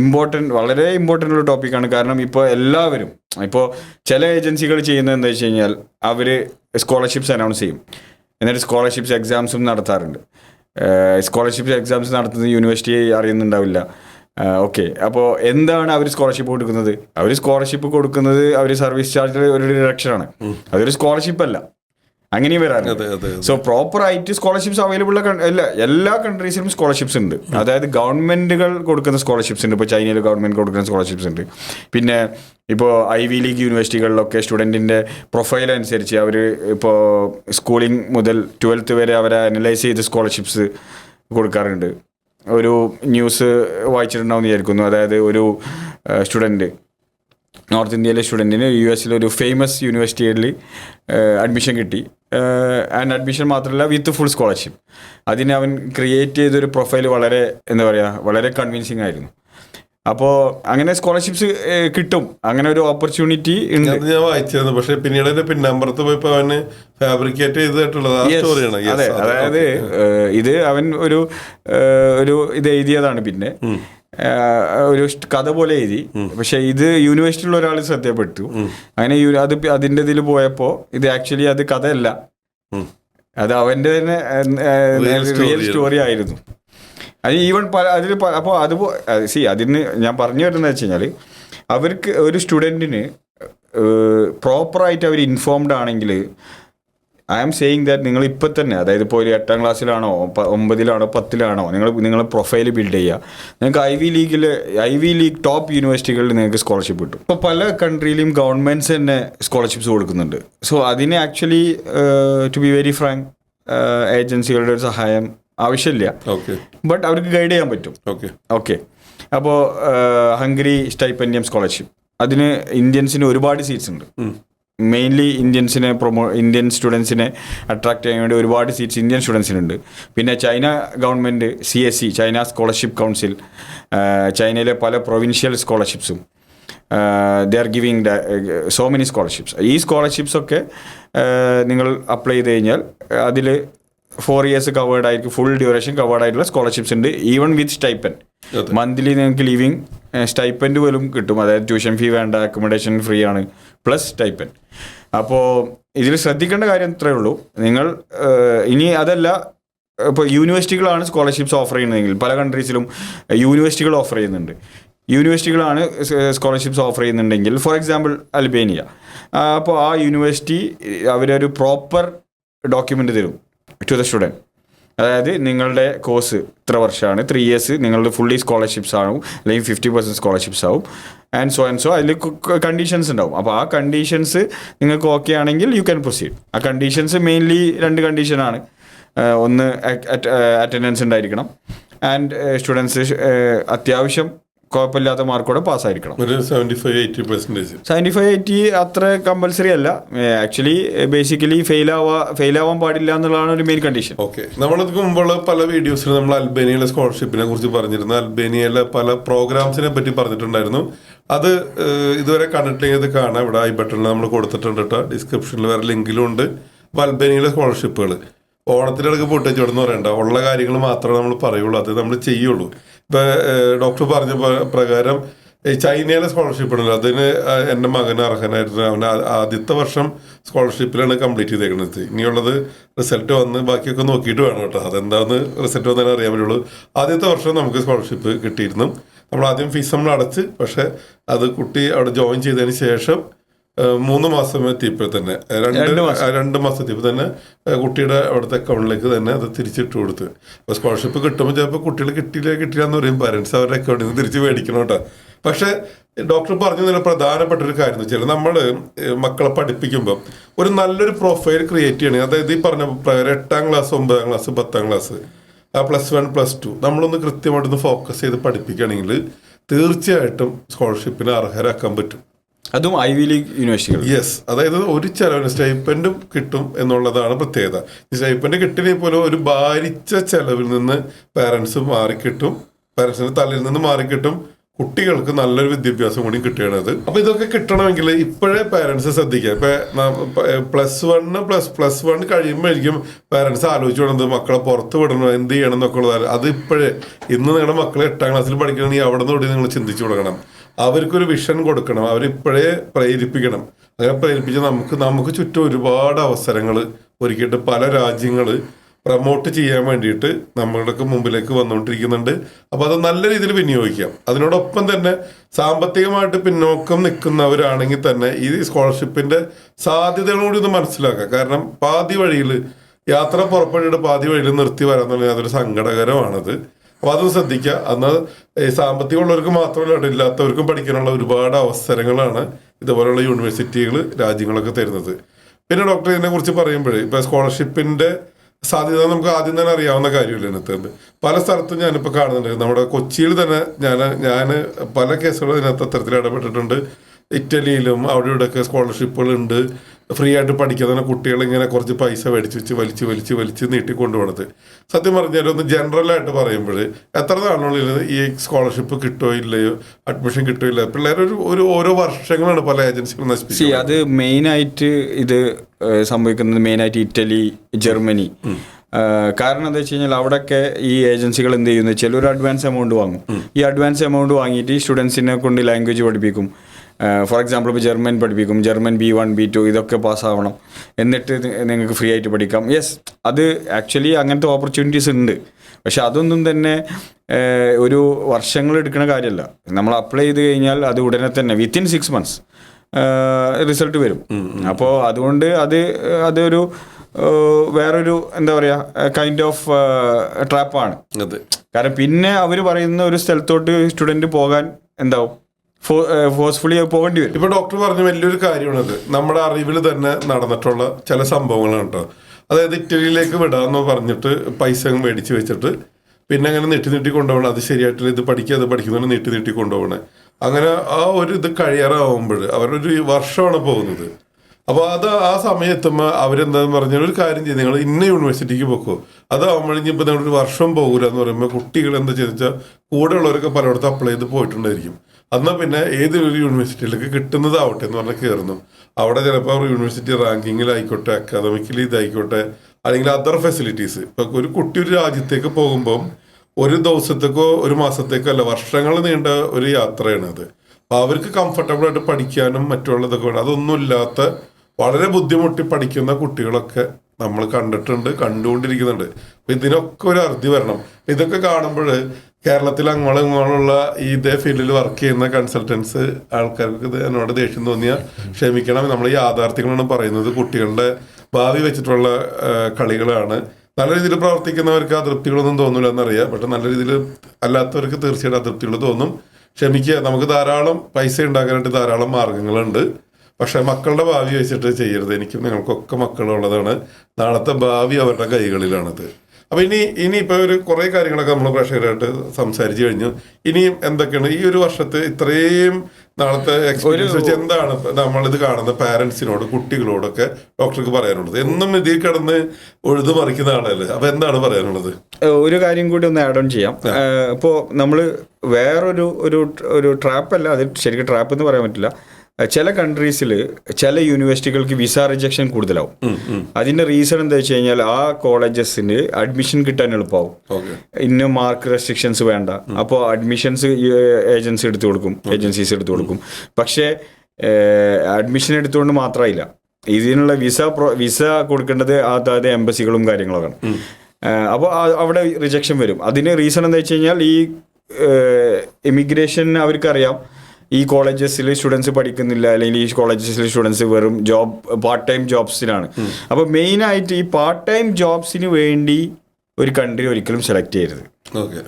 ഇമ്പോർട്ടന്റ് വളരെ ഇമ്പോർട്ടന്റ് ഒരു ടോപ്പിക്കാണ് കാരണം ഇപ്പോൾ എല്ലാവരും ഇപ്പോൾ ചില ഏജൻസികൾ ചെയ്യുന്നത് എന്താ വെച്ച് കഴിഞ്ഞാൽ അവർ സ്കോളർഷിപ്സ് അനൗൺസ് ചെയ്യും. എന്നിട്ട് സ്കോളർഷിപ്സ് എക്സാംസും നടത്താറുണ്ട്. സ്കോളർഷിപ്പ് എക്സാംസ് നടത്തുന്നത് യൂണിവേഴ്സിറ്റി അറിയുന്നുണ്ടാവില്ല. ഓക്കെ. അപ്പോൾ എന്താണ് അവർ സ്കോളർഷിപ്പ് കൊടുക്കുന്നത്? അവർ സ്കോളർഷിപ്പ് കൊടുക്കുന്നത് അവർ സർവീസ് ചാർജിൽ ഒരു ഡിഡക്ഷനാണ് അതൊരു സ്കോളർഷിപ്പ് അല്ല. അങ്ങനെയും വരാറുണ്ട് സോ പ്രോപ്പർ ആയിട്ട് സ്കോളർഷിപ്സ് അവൈലബിൾ അല്ല എല്ലാ കൺട്രീസിലും സ്കോളർഷിപ്സ് ഉണ്ട്. അതായത് ഗവൺമെന്റുകൾ കൊടുക്കുന്ന സ്കോളർഷിപ്സ് ഉണ്ട്. ഇപ്പോൾ ചൈനയിൽ ഗവൺമെന്റ് കൊടുക്കുന്ന സ്കോളർഷിപ്സ് ഉണ്ട്. പിന്നെ ഇപ്പോൾ ഐ വി ലീഗ് യൂണിവേഴ്സിറ്റികളിലൊക്കെ സ്റ്റുഡന്റിന്റെ പ്രൊഫൈൽ അനുസരിച്ച് അവർ ഇപ്പോൾ സ്കൂളിംഗ് മുതൽ ട്വൽത്ത് വരെ അവരെ അനലൈസ് ചെയ്ത് സ്കോളർഷിപ്സ് കൊടുക്കാറുണ്ട്. ഒരു ന്യൂസ് വായിച്ചിട്ടുണ്ടാവും വിചാരിക്കുന്നു. അതായത് ഒരു സ്റ്റുഡന്റ് നോർത്ത് ഇന്ത്യയിലെ സ്റ്റുഡന്റിന് യു എസിലെ ഒരു ഫേമസ് യൂണിവേഴ്സിറ്റിയിൽ അഡ്മിഷൻ കിട്ടി. ആൻഡ് അഡ്മിഷൻ മാത്രമല്ല വിത്ത് ഫുൾ സ്കോളർഷിപ്പ്. അതിന് അവൻ ക്രിയേറ്റ് ചെയ്തൊരു പ്രൊഫൈൽ വളരെ എന്താ പറയുക വളരെ കൺവിൻസിങ് ആയിരുന്നു. അപ്പോൾ അങ്ങനെ സ്കോളർഷിപ്സ് കിട്ടും. അങ്ങനെ ഒരു ഓപ്പർച്യൂണിറ്റി ഉണ്ട്. ഞാൻ വായിച്ചിരുന്നു പക്ഷെ പിന്നീട് പിന്നമ്പറത്ത് പോയപ്പോ അവന് ഫാബ്രിക്കേറ്റ് ചെയ്തിട്ടുള്ളത് അതെ അതെ. അതായത് ഇത് അവൻ ഒരു ഒരു ഇത് എഴുതിയതാണ് പിന്നെ. ഒരു കഥ പോലെ എഴുതി. പക്ഷെ ഇത് യൂണിവേഴ്സിറ്റിയിലുള്ള ഒരാൾ ശ്രദ്ധയപ്പെട്ടു. അങ്ങനെ അത് അതിന്റെ ഇതിൽ പോയപ്പോ ഇത് ആക്ച്വലി അത് കഥയല്ല. അത് അവന്റെ തന്നെ റിയൽ സ്റ്റോറി ആയിരുന്നു. അത് ഈവൻ പല അതിൽ അപ്പോൾ അത് സി അതിന് ഞാൻ പറഞ്ഞു വരുന്നത് വെച്ച് കഴിഞ്ഞാൽ അവർക്ക് ഒരു സ്റ്റുഡന്റിന് പ്രോപ്പറായിട്ട് അവർ ഇൻഫോംഡ് ആണെങ്കിൽ ഐ ആം സേയിങ് ദാറ്റ് നിങ്ങൾ ഇപ്പം തന്നെ അതായത് ഇപ്പോൾ ഒരു എട്ടാം ക്ലാസ്സിലാണോ ഒമ്പതിലാണോ പത്തിലാണോ നിങ്ങൾ നിങ്ങളെ പ്രൊഫൈൽ ബിൽഡ് ചെയ്യുക. നിങ്ങൾക്ക് ഐ വി ലീഗിൽ ഐ വി ലീഗ് ടോപ്പ് യൂണിവേഴ്സിറ്റികളിൽ നിങ്ങൾക്ക് സ്കോളർഷിപ്പ് കിട്ടും. ഇപ്പോൾ പല കൺട്രിയിലും ഗവൺമെന്റ്സ് തന്നെ സ്കോളർഷിപ്സ് കൊടുക്കുന്നുണ്ട്. സോ അതിനെ actually to be very frank ഏജൻസികളുടെ ഒരു സഹായം ആവശ്യമില്ല. ഓക്കെ. ബട്ട് അവർക്ക് ഗൈഡ് ചെയ്യാൻ പറ്റും. ഓക്കെ. ഓക്കെ അപ്പോൾ ഹംഗറി സ്റ്റൈപ്പൻഡിയം സ്കോളർഷിപ്പ് അതിന് ഇന്ത്യൻസിന് ഒരുപാട് സീറ്റ്സ് ഉണ്ട്. മെയിൻലി ഇന്ത്യൻസിനെ പ്രൊമോ ഇന്ത്യൻ സ്റ്റുഡൻസിനെ അട്രാക്ട് ചെയ്യാൻ വേണ്ടി ഒരുപാട് സീറ്റ്സ് ഇന്ത്യൻ സ്റ്റുഡൻസിനുണ്ട് പിന്നെ China government C S C China scholarship council ചൈനയിലെ പല provincial സ്കോളർഷിപ്സും they are giving so many scholarships ഈ സ്കോളർഷിപ്സ് ഒക്കെ നിങ്ങൾ അപ്ലൈ ചെയ്ത് കഴിഞ്ഞാൽ അതിൽ ഫോർ ഇയേഴ്സ് കവേർഡ് ആയിരിക്കും ഫുൾ ഡ്യൂറേഷൻ കവേർഡ് ആയിട്ടുള്ള സ്കോളർഷിപ്സ് ഉണ്ട്. Even with stipend. മന്ത്ലി നിങ്ങൾക്ക് ലിവിങ് സ്റ്റൈപ്പൻഡ് പോലും കിട്ടും. അതായത് ട്യൂഷൻ ഫീ വേണ്ട അക്കോമഡേഷൻ ഫ്രീ ആണ് പ്ലസ് സ്റ്റൈപ്പൻ അപ്പോൾ ഇതിൽ ശ്രദ്ധിക്കേണ്ട കാര്യം ഇത്രയേ ഉള്ളൂ. നിങ്ങൾ ഇനി അതല്ല ഇപ്പോൾ യൂണിവേഴ്സിറ്റികളാണ് സ്കോളർഷിപ്സ് ഓഫർ ചെയ്യുന്നതെങ്കിൽ പല കൺട്രീസിലും യൂണിവേഴ്സിറ്റികൾ ഓഫർ ചെയ്യുന്നുണ്ട്. യൂണിവേഴ്സിറ്റികളാണ് സ്കോളർഷിപ്സ് ഓഫർ ചെയ്യുന്നുണ്ടെങ്കിൽ ഫോർ എക്സാമ്പിൾ അൽബേനിയ അപ്പോൾ ആ യൂണിവേഴ്സിറ്റി അവരൊരു പ്രോപ്പർ ഡോക്യുമെന്റ് തരും. ടു ദ സ്റ്റുഡന്റ് അതായത് നിങ്ങളുടെ കോഴ്സ് ഇത്ര വർഷമാണ്. ത്രീ ഇയേഴ്സ് നിങ്ങളുടെ ഫുള്ളി സ്കോളർഷിപ്സ് ആവും. അല്ലെങ്കിൽ ഫിഫ്റ്റി പെർസെന്റ് സ്കോളർഷിപ്സ് ആവും. ആൻഡ് സോ ആൻഡ് സോ അതിൽ കണ്ടീഷൻസ് ഉണ്ടാവും. അപ്പോൾ ആ കണ്ടീഷൻസ് നിങ്ങൾക്ക് ഓക്കെ ആണെങ്കിൽ യു ക്യാൻ പ്രൊസീഡ് ആ കണ്ടീഷൻസ് മെയിൻലി രണ്ട് കണ്ടീഷനാണ് ഒന്ന് അറ്റൻഡൻസ് ഉണ്ടായിരിക്കണം. ആൻഡ് സ്റ്റുഡൻസ് അത്യാവശ്യം കുഴപ്പമില്ലാത്ത മാർക്കോടെ പാസ്സായിരിക്കണം ഒരു seventy five eighty percentage seventy five eighty അത്ര കമ്പൽസറി അല്ല. ആക്ച്വലി ബേസിക്കലി ഫെയിൽ ആവാ ഫെയിൽ ആവാൻ പാടില്ല എന്നുള്ളതാണ് ഒരു മെയിൻ കണ്ടീഷൻ ഓക്കെ നമ്മളിതിന് മുമ്പുള്ള പല വീഡിയോസിൽ നമ്മൾ അൽബേനിയയിലെ സ്കോളർഷിപ്പിനെ കുറിച്ച് പറഞ്ഞിരുന്നു. അൽബേനിയയിലെ പല പ്രോഗ്രാംസിനെ പറ്റി പറഞ്ഞിട്ടുണ്ടായിരുന്നു. അത് ഇതുവരെ കണ്ടിട്ടില്ലെങ്കിൽ ഇത് കാണാം. ഇവിടെ ഐ ബട്ടണിൽ നമ്മൾ കൊടുത്തിട്ടുണ്ട് കേട്ടോ ഡിസ്ക്രിപ്ഷനിൽ വേറെ ലിങ്കിലും ഉണ്ട്. അപ്പോൾ അൽബേനിയയിലെ സ്കോളർഷിപ്പുകൾ ഓണത്തിനിടക്ക് പൊട്ടിച്ചോടെന്ന് പറയണ്ട. ഉള്ള കാര്യങ്ങൾ മാത്രമേ നമ്മൾ പറയുള്ളൂ. അത് നമ്മൾ ചെയ്യുള്ളൂ. ഇപ്പൊ ഡോക്ടർ പറഞ്ഞ പ്രകാരം ചൈനയിലെ സ്കോളർഷിപ്പ് ഉണ്ടല്ലോ. അതിന് എന്റെ മകന് അർഹനായിരുന്നു. അവൻ ആദ്യത്തെ വർഷം സ്കോളർഷിപ്പിലാണ് കംപ്ലീറ്റ് ചെയ്തേക്കുന്നത് ഇനിയുള്ളത് റിസൾട്ട് വന്ന് ബാക്കിയൊക്കെ നോക്കിയിട്ട് വേണം കേട്ടോ. അതെന്താന്ന് റിസൾട്ട് വന്നാൽ അറിയാൻ പറ്റുള്ളൂ ആദ്യത്തെ വർഷം നമുക്ക് സ്കോളർഷിപ്പ് കിട്ടിയിരുന്നു. നമ്മൾ ആദ്യം ഫീസ് നമ്മൾ അടച്ച് പക്ഷെ അത് കുട്ടി അവിടെ ജോയിൻ ചെയ്തതിന് ശേഷം മൂന്ന് മാസം എത്തിയപ്പോൾ തന്നെ. രണ്ട് രണ്ട് മാസം. എത്തിയപ്പോൾ തന്നെ കുട്ടിയുടെ അവിടുത്തെ അക്കൗണ്ടിലേക്ക് തന്നെ അത് തിരിച്ചിട്ട് കൊടുത്ത്. അപ്പോൾ സ്കോളർഷിപ്പ് കിട്ടുമ്പോൾ ചിലപ്പോൾ കുട്ടികൾ കിട്ടിയില്ല കിട്ടില്ല എന്ന് പറയും പാരൻസ് അവരുടെ അക്കൗണ്ടിൽ നിന്ന് തിരിച്ച് മേടിക്കണം കേട്ടോ. പക്ഷേ ഡോക്ടർ പറഞ്ഞു തന്നെ പ്രധാനപ്പെട്ട ഒരു കാര്യം എന്ന് വെച്ചാൽ നമ്മൾ മക്കളെ പഠിപ്പിക്കുമ്പോൾ ഒരു നല്ലൊരു പ്രൊഫൈൽ ക്രിയേറ്റ് ചെയ്യണേ അതായത് ഈ പറഞ്ഞ പ്രകാരം എട്ടാം ക്ലാസ് ഒമ്പതാം ക്ലാസ് പത്താം ക്ലാസ് ആ പ്ലസ് വൺ പ്ലസ് ടു നമ്മളൊന്ന് കൃത്യമായിട്ടൊന്ന് ഫോക്കസ് ചെയ്ത് പഠിപ്പിക്കുകയാണെങ്കിൽ തീർച്ചയായിട്ടും സ്കോളർഷിപ്പിന് അർഹരാക്കാൻ പറ്റും. അതും ഐ വി ലീഗ് യൂണിവേഴ്സിറ്റികൾ യെസ് അതായത് ഒരു ചെലവിന് സ്റ്റൈപ്പൻഡും കിട്ടും എന്നുള്ളതാണ് പ്രത്യേകത. സ്റ്റൈപ്പൻഡ് കിട്ടിനെ പോലും ഒരു ഭാരിച്ച ചെലവിൽ നിന്ന് പാരൻസ് മാറിക്കിട്ടും. പാരൻസിന്റെ തലയിൽ നിന്ന് മാറിക്കിട്ടും. കുട്ടികൾക്ക് നല്ലൊരു വിദ്യാഭ്യാസം കൂടി കിട്ടുകയാണത് അപ്പൊ ഇതൊക്കെ കിട്ടണമെങ്കിൽ ഇപ്പോഴേ പാരന്റ്സ് ശ്രദ്ധിക്കുക. ഇപ്പൊ plus one plus plus one കഴിയുമ്പോഴേക്കും പാരന്റ്സ് ആലോചിച്ചു വിടുന്നത് മക്കളെ പുറത്ത് വിടണം എന്ത് ചെയ്യണം എന്നൊക്കെ ഉള്ളത്. അത് ഇപ്പോഴേ. ഇന്ന് നിങ്ങളുടെ മക്കളെ എട്ടാം ക്ലാസ്സിൽ പഠിക്കണമെങ്കിൽ അവിടെ നിന്ന് നിങ്ങൾ ചിന്തിച്ചു കൊടുക്കണം അവർക്കൊരു വിഷൻ കൊടുക്കണം. അവരിപ്പോഴേ പ്രേരിപ്പിക്കണം. അങ്ങനെ പ്രേരിപ്പിച്ച് നമുക്ക് നമുക്ക് ചുറ്റും ഒരുപാട് അവസരങ്ങൾ ഒരുക്കിയിട്ട് പല രാജ്യങ്ങൾ പ്രൊമോട്ട് ചെയ്യാൻ വേണ്ടിയിട്ട് നമ്മളുടെ മുമ്പിലേക്ക് വന്നുകൊണ്ടിരിക്കുന്നുണ്ട്. അപ്പോൾ അത് നല്ല രീതിയിൽ വിനിയോഗിക്കാം. അതിനോടൊപ്പം തന്നെ സാമ്പത്തികമായിട്ട് പിന്നോക്കം നിൽക്കുന്നവരാണെങ്കിൽ തന്നെ ഈ സ്കോളർഷിപ്പിന്റെ സാധ്യതകളോട് ഇത് മനസ്സിലാക്കുക. കാരണം പാതി വഴിയിൽ യാത്ര പുറപ്പെട്ടിട്ട് പാതി വഴിയിൽ നിർത്തി വരാന്നുള്ളത് അതൊരു സങ്കടകരമാണത്. അപ്പൊ അത് ശ്രദ്ധിക്കുക. അന്ന് ഈ സാമ്പത്തികമുള്ളവർക്ക് മാത്രമല്ല ഇല്ലാത്തവർക്കും പഠിക്കാനുള്ള ഒരുപാട് അവസരങ്ങളാണ് ഇതുപോലെയുള്ള യൂണിവേഴ്സിറ്റികൾ രാജ്യങ്ങളൊക്കെ തരുന്നത്. പിന്നെ ഡോക്ടർ ഇതിനെ കുറിച്ച് പറയുമ്പോഴേ ഇപ്പൊ സ്കോളർഷിപ്പിന്റെ സാധ്യത നമുക്ക് ആദ്യം തന്നെ അറിയാവുന്ന കാര്യമില്ല ഇതിനകത്ത് പല സ്ഥലത്തും ഞാനിപ്പോൾ കാണുന്നുണ്ട്. നമ്മുടെ കൊച്ചിയിൽ തന്നെ ഞാൻ ഞാൻ പല കേസുകളും ഇതിനകത്ത് അത്തരത്തിൽ ഇടപെട്ടിട്ടുണ്ട്. ഇറ്റലിയിലും അവിടെ ഇവിടെയൊക്കെ സ്കോളർഷിപ്പുകൾ ഉണ്ട് ഫ്രീ ആയിട്ട് പഠിക്കുന്ന കുട്ടികൾ ഇങ്ങനെ കുറച്ച് പൈസ മേടിച്ച് വെച്ച് വലിച്ച് വലിച്ച് വലിച്ച് നീട്ടി കൊണ്ടുപോകണത് സത്യം പറഞ്ഞാൽ ഒന്ന് ജനറൽ ആയിട്ട് പറയുമ്പോൾ എത്ര നാളുകളിൽ ഈ സ്കോളർഷിപ്പ് കിട്ടോ ഇല്ലയോ? അഡ്മിഷൻ കിട്ടോ ഇല്ലയോ? പിള്ളേർ ഒരു ഒരു ഓരോ വർഷങ്ങളാണ് പല ഏജൻസികളും നശിപ്പിച്ചത് അത് മെയിനായിട്ട് ഇത് സംഭവിക്കുന്നത് മെയിനായിട്ട് ഇറ്റലി ജർമ്മനി. കാരണം എന്താ വെച്ച് കഴിഞ്ഞാൽ അവിടെയൊക്കെ ഈ ഏജൻസികൾ എന്ത് ചെയ്യുന്നത് വെച്ചാൽ ഒരു അഡ്വാൻസ് എമൗണ്ട് വാങ്ങും ഈ അഡ്വാൻസ് എമൗണ്ട് വാങ്ങിയിട്ട് ഈ സ്റ്റുഡൻസിനെ കൊണ്ട് ലാംഗ്വേജ് പഠിപ്പിക്കും. ഫോർ എക്സാമ്പിൾ ഇപ്പോൾ ജർമ്മൻ പഠിപ്പിക്കും German B one B two ഇതൊക്കെ പാസ്സാവണം. എന്നിട്ട് നിങ്ങൾക്ക് ഫ്രീ ആയിട്ട് പഠിക്കാം. യെസ് അത് ആക്ച്വലി അങ്ങനത്തെ ഓപ്പർച്യൂണിറ്റീസ് ഉണ്ട്. പക്ഷെ അതൊന്നും തന്നെ ഒരു വർഷങ്ങൾ എടുക്കുന്ന കാര്യമല്ല. നമ്മൾ അപ്ലൈ ചെയ്ത് കഴിഞ്ഞാൽ അത് ഉടനെ തന്നെ വിത്തിൻ സിക്സ് മന്ത്സ് റിസൾട്ട് വരും. അപ്പോൾ അതുകൊണ്ട് അത് അതൊരു വേറൊരു എന്താ പറയുക കൈൻഡ് ഓഫ് ട്രാപ്പാണ് കാരണം പിന്നെ അവർ പറയുന്ന ഒരു സ്ഥലത്തോട്ട് സ്റ്റുഡന്റ് പോകാൻ എന്താവും? ഫോഴ്സ്ഫുള്ളി പോകേണ്ടി വരും. ഇപ്പൊ ഡോക്ടർ പറഞ്ഞ വലിയൊരു കാര്യമാണത്. നമ്മുടെ അറിവിൽ തന്നെ നടന്നിട്ടുള്ള ചില സംഭവങ്ങളാണ് കേട്ടോ. അതായത് ഇറ്റലിയിലേക്ക് വിടാന്ന് പറഞ്ഞിട്ട് പൈസ മേടിച്ച് വെച്ചിട്ട് പിന്നെ അങ്ങനെ നീട്ടി നീട്ടി കൊണ്ടുപോകണം. അത് ശരിയായിട്ടില്ല ഇത് പഠിക്കുക അത് പഠിക്കുന്നതിന് നീട്ടി നീട്ടി കൊണ്ടുപോകണേ. അങ്ങനെ ആ ഒരു ഇത് കഴിയാറാവുമ്പോൾ അവരൊരു വർഷമാണ് പോകുന്നത്. അപ്പോൾ അത് ആ സമയത്തുമ്പോൾ അവരെന്താന്ന് പറഞ്ഞാൽ ഒരു കാര്യം ചെയ്ത് നിങ്ങൾ ഇന്ന യൂണിവേഴ്സിറ്റിക്ക് പോക്കോ. അതാവുമ്പോൾ ഇനിയിപ്പോൾ നിങ്ങളൊരു വർഷം പോകില്ല എന്ന് പറയുമ്പോൾ കുട്ടികൾ എന്താ ചെയ്തെച്ചാൽ കൂടെ ഉള്ളവരൊക്കെ പലയിടത്തും അപ്ലൈ ചെയ്ത് പോയിട്ടുണ്ടായിരിക്കും. എന്നാൽ പിന്നെ ഏതൊരു യൂണിവേഴ്സിറ്റിയിലേക്ക് കിട്ടുന്നതാവട്ടെ എന്ന് പറഞ്ഞാൽ കയറുന്നു അവിടെ ചിലപ്പോൾ യൂണിവേഴ്സിറ്റി റാങ്കിങ്ങിലായിക്കോട്ടെ അക്കാദമിക്കലി ഇതായിക്കോട്ടെ അല്ലെങ്കിൽ അതർ ഫെസിലിറ്റീസ് ഇപ്പം ഒരു കുട്ടി ഒരു രാജ്യത്തേക്ക് പോകുമ്പം ഒരു ദിവസത്തേക്കോ ഒരു മാസത്തേക്കോ അല്ല വർഷങ്ങൾ നീണ്ട ഒരു യാത്രയാണ് അത്. അപ്പൊ അവർക്ക് കംഫർട്ടബിൾ ആയിട്ട് പഠിക്കാനും മറ്റുള്ളതൊക്കെ വേണം. അതൊന്നും ഇല്ലാത്ത വളരെ ബുദ്ധിമുട്ടി പഠിക്കുന്ന കുട്ടികളൊക്കെ നമ്മൾ കണ്ടിട്ടുണ്ട് കണ്ടുകൊണ്ടിരിക്കുന്നുണ്ട്. അപ്പം ഇതിനൊക്കെ ഒരു അറുതി വരണം. ഇതൊക്കെ കാണുമ്പോൾ കേരളത്തിൽ അങ്ങോളം ഇങ്ങോളമുള്ള ഈ ഇതേ ഫീൽഡിൽ വർക്ക് ചെയ്യുന്ന കൺസൾട്ടൻസ് ആൾക്കാർക്ക് ഇത് എന്നോട് ദേഷ്യം തോന്നിയാൽ ക്ഷമിക്കണം നമ്മൾ യാഥാർത്ഥ്യങ്ങളാണ് പറയുന്നത്. കുട്ടികളുടെ ഭാവി വെച്ചിട്ടുള്ള കളികളാണ്. നല്ല രീതിയിൽ പ്രവർത്തിക്കുന്നവർക്ക് അതൃപ്തികളൊന്നും തോന്നില്ല എന്നറിയാം പക്ഷെ നല്ല രീതിയിൽ അല്ലാത്തവർക്ക് തീർച്ചയായിട്ടും അതൃപ്തികൾ തോന്നും. ക്ഷമിക്കുക. നമുക്ക് ധാരാളം പൈസ ഉണ്ടാക്കാനായിട്ട് ധാരാളം മാർഗങ്ങളുണ്ട്. പക്ഷെ മക്കളുടെ ഭാവി വെച്ചിട്ട് ചെയ്യരുത്. എനിക്കും നിങ്ങൾക്കൊക്കെ മക്കളുള്ളതാണ്. നാളത്തെ ഭാവി അവരുടെ കൈകളിലാണത്. അപ്പൊ ഇനി ഇനി ഇപ്പൊ ഒരു കുറേ കാര്യങ്ങളൊക്കെ നമ്മൾ പ്രേക്ഷകരായിട്ട് സംസാരിച്ചു കഴിഞ്ഞു. ഇനിയും എന്തൊക്കെയാണ്? ഈ ഒരു വർഷത്തെ ഇത്രയും നാളത്തെ എക്സ്പീരിയൻസ് വെച്ച് എന്താണ് നമ്മൾ നമ്മളിത് കാണുന്ന പാരന്റ്സിനോട് കുട്ടികളോടൊക്കെ ഡോക്ടർക്ക് പറയാനുള്ളത്? എന്നും ഇതിൽ കിടന്ന് ഒഴുതു മറിക്കുന്ന ആളല്ലേ? അപ്പൊ എന്താണ് പറയാനുള്ളത്? ഒരു കാര്യം കൂടി ഒന്ന് ആഡ് ഓൺ ചെയ്യാം. ഇപ്പോൾ നമ്മൾ വേറൊരു ഒരു ഒരു ട്രാപ്പ് അല്ല അത് ശരിക്കും ട്രാപ്പ് എന്ന് പറയാൻ പറ്റില്ല. ചില കൺട്രീസിൽ ചില യൂണിവേഴ്സിറ്റികൾക്ക് വിസ റിജക്ഷൻ കൂടുതലാവും. അതിന്റെ റീസൺ എന്താ വെച്ച് കഴിഞ്ഞാൽ ആ കോളേജസിന് അഡ്മിഷൻ കിട്ടാൻ എളുപ്പമാവും ഇന്ന മാർക്ക് റെസ്ട്രിക്ഷൻസ് വേണ്ട. അപ്പോൾ അഡ്മിഷൻസ് ഏജൻസി എടുത്തു കൊടുക്കും. ഏജൻസീസ് എടുത്തു കൊടുക്കും. പക്ഷേ അഡ്മിഷൻ എടുത്തുകൊണ്ട് മാത്രമായില്ല. ഇതിനുള്ള വിസ വിസ കൊടുക്കേണ്ടത് അതായത് എംബസികളും കാര്യങ്ങളൊക്കെയാണ് അപ്പോൾ അവിടെ റിജക്ഷൻ വരും. അതിന് റീസൺ എന്താ വെച്ച് കഴിഞ്ഞാൽ ഈ ഇമിഗ്രേഷൻ അവർക്കറിയാം ഈ കോളേജസിൽ സ്റ്റുഡൻസ് പഠിക്കുന്നില്ല അല്ലെങ്കിൽ ഈ കോളേജസിൽ സ്റ്റുഡൻസ് വെറും ജോബ് പാർട്ട് ടൈം ജോബ്സിലാണ് അപ്പോൾ മെയിനായിട്ട് ഈ പാർട്ട് ടൈം ജോബ്സിന് വേണ്ടി ഒരു കൺട്രി ഒരിക്കലും സെലക്ട് ചെയ്യരുത്. ഓക്കെ.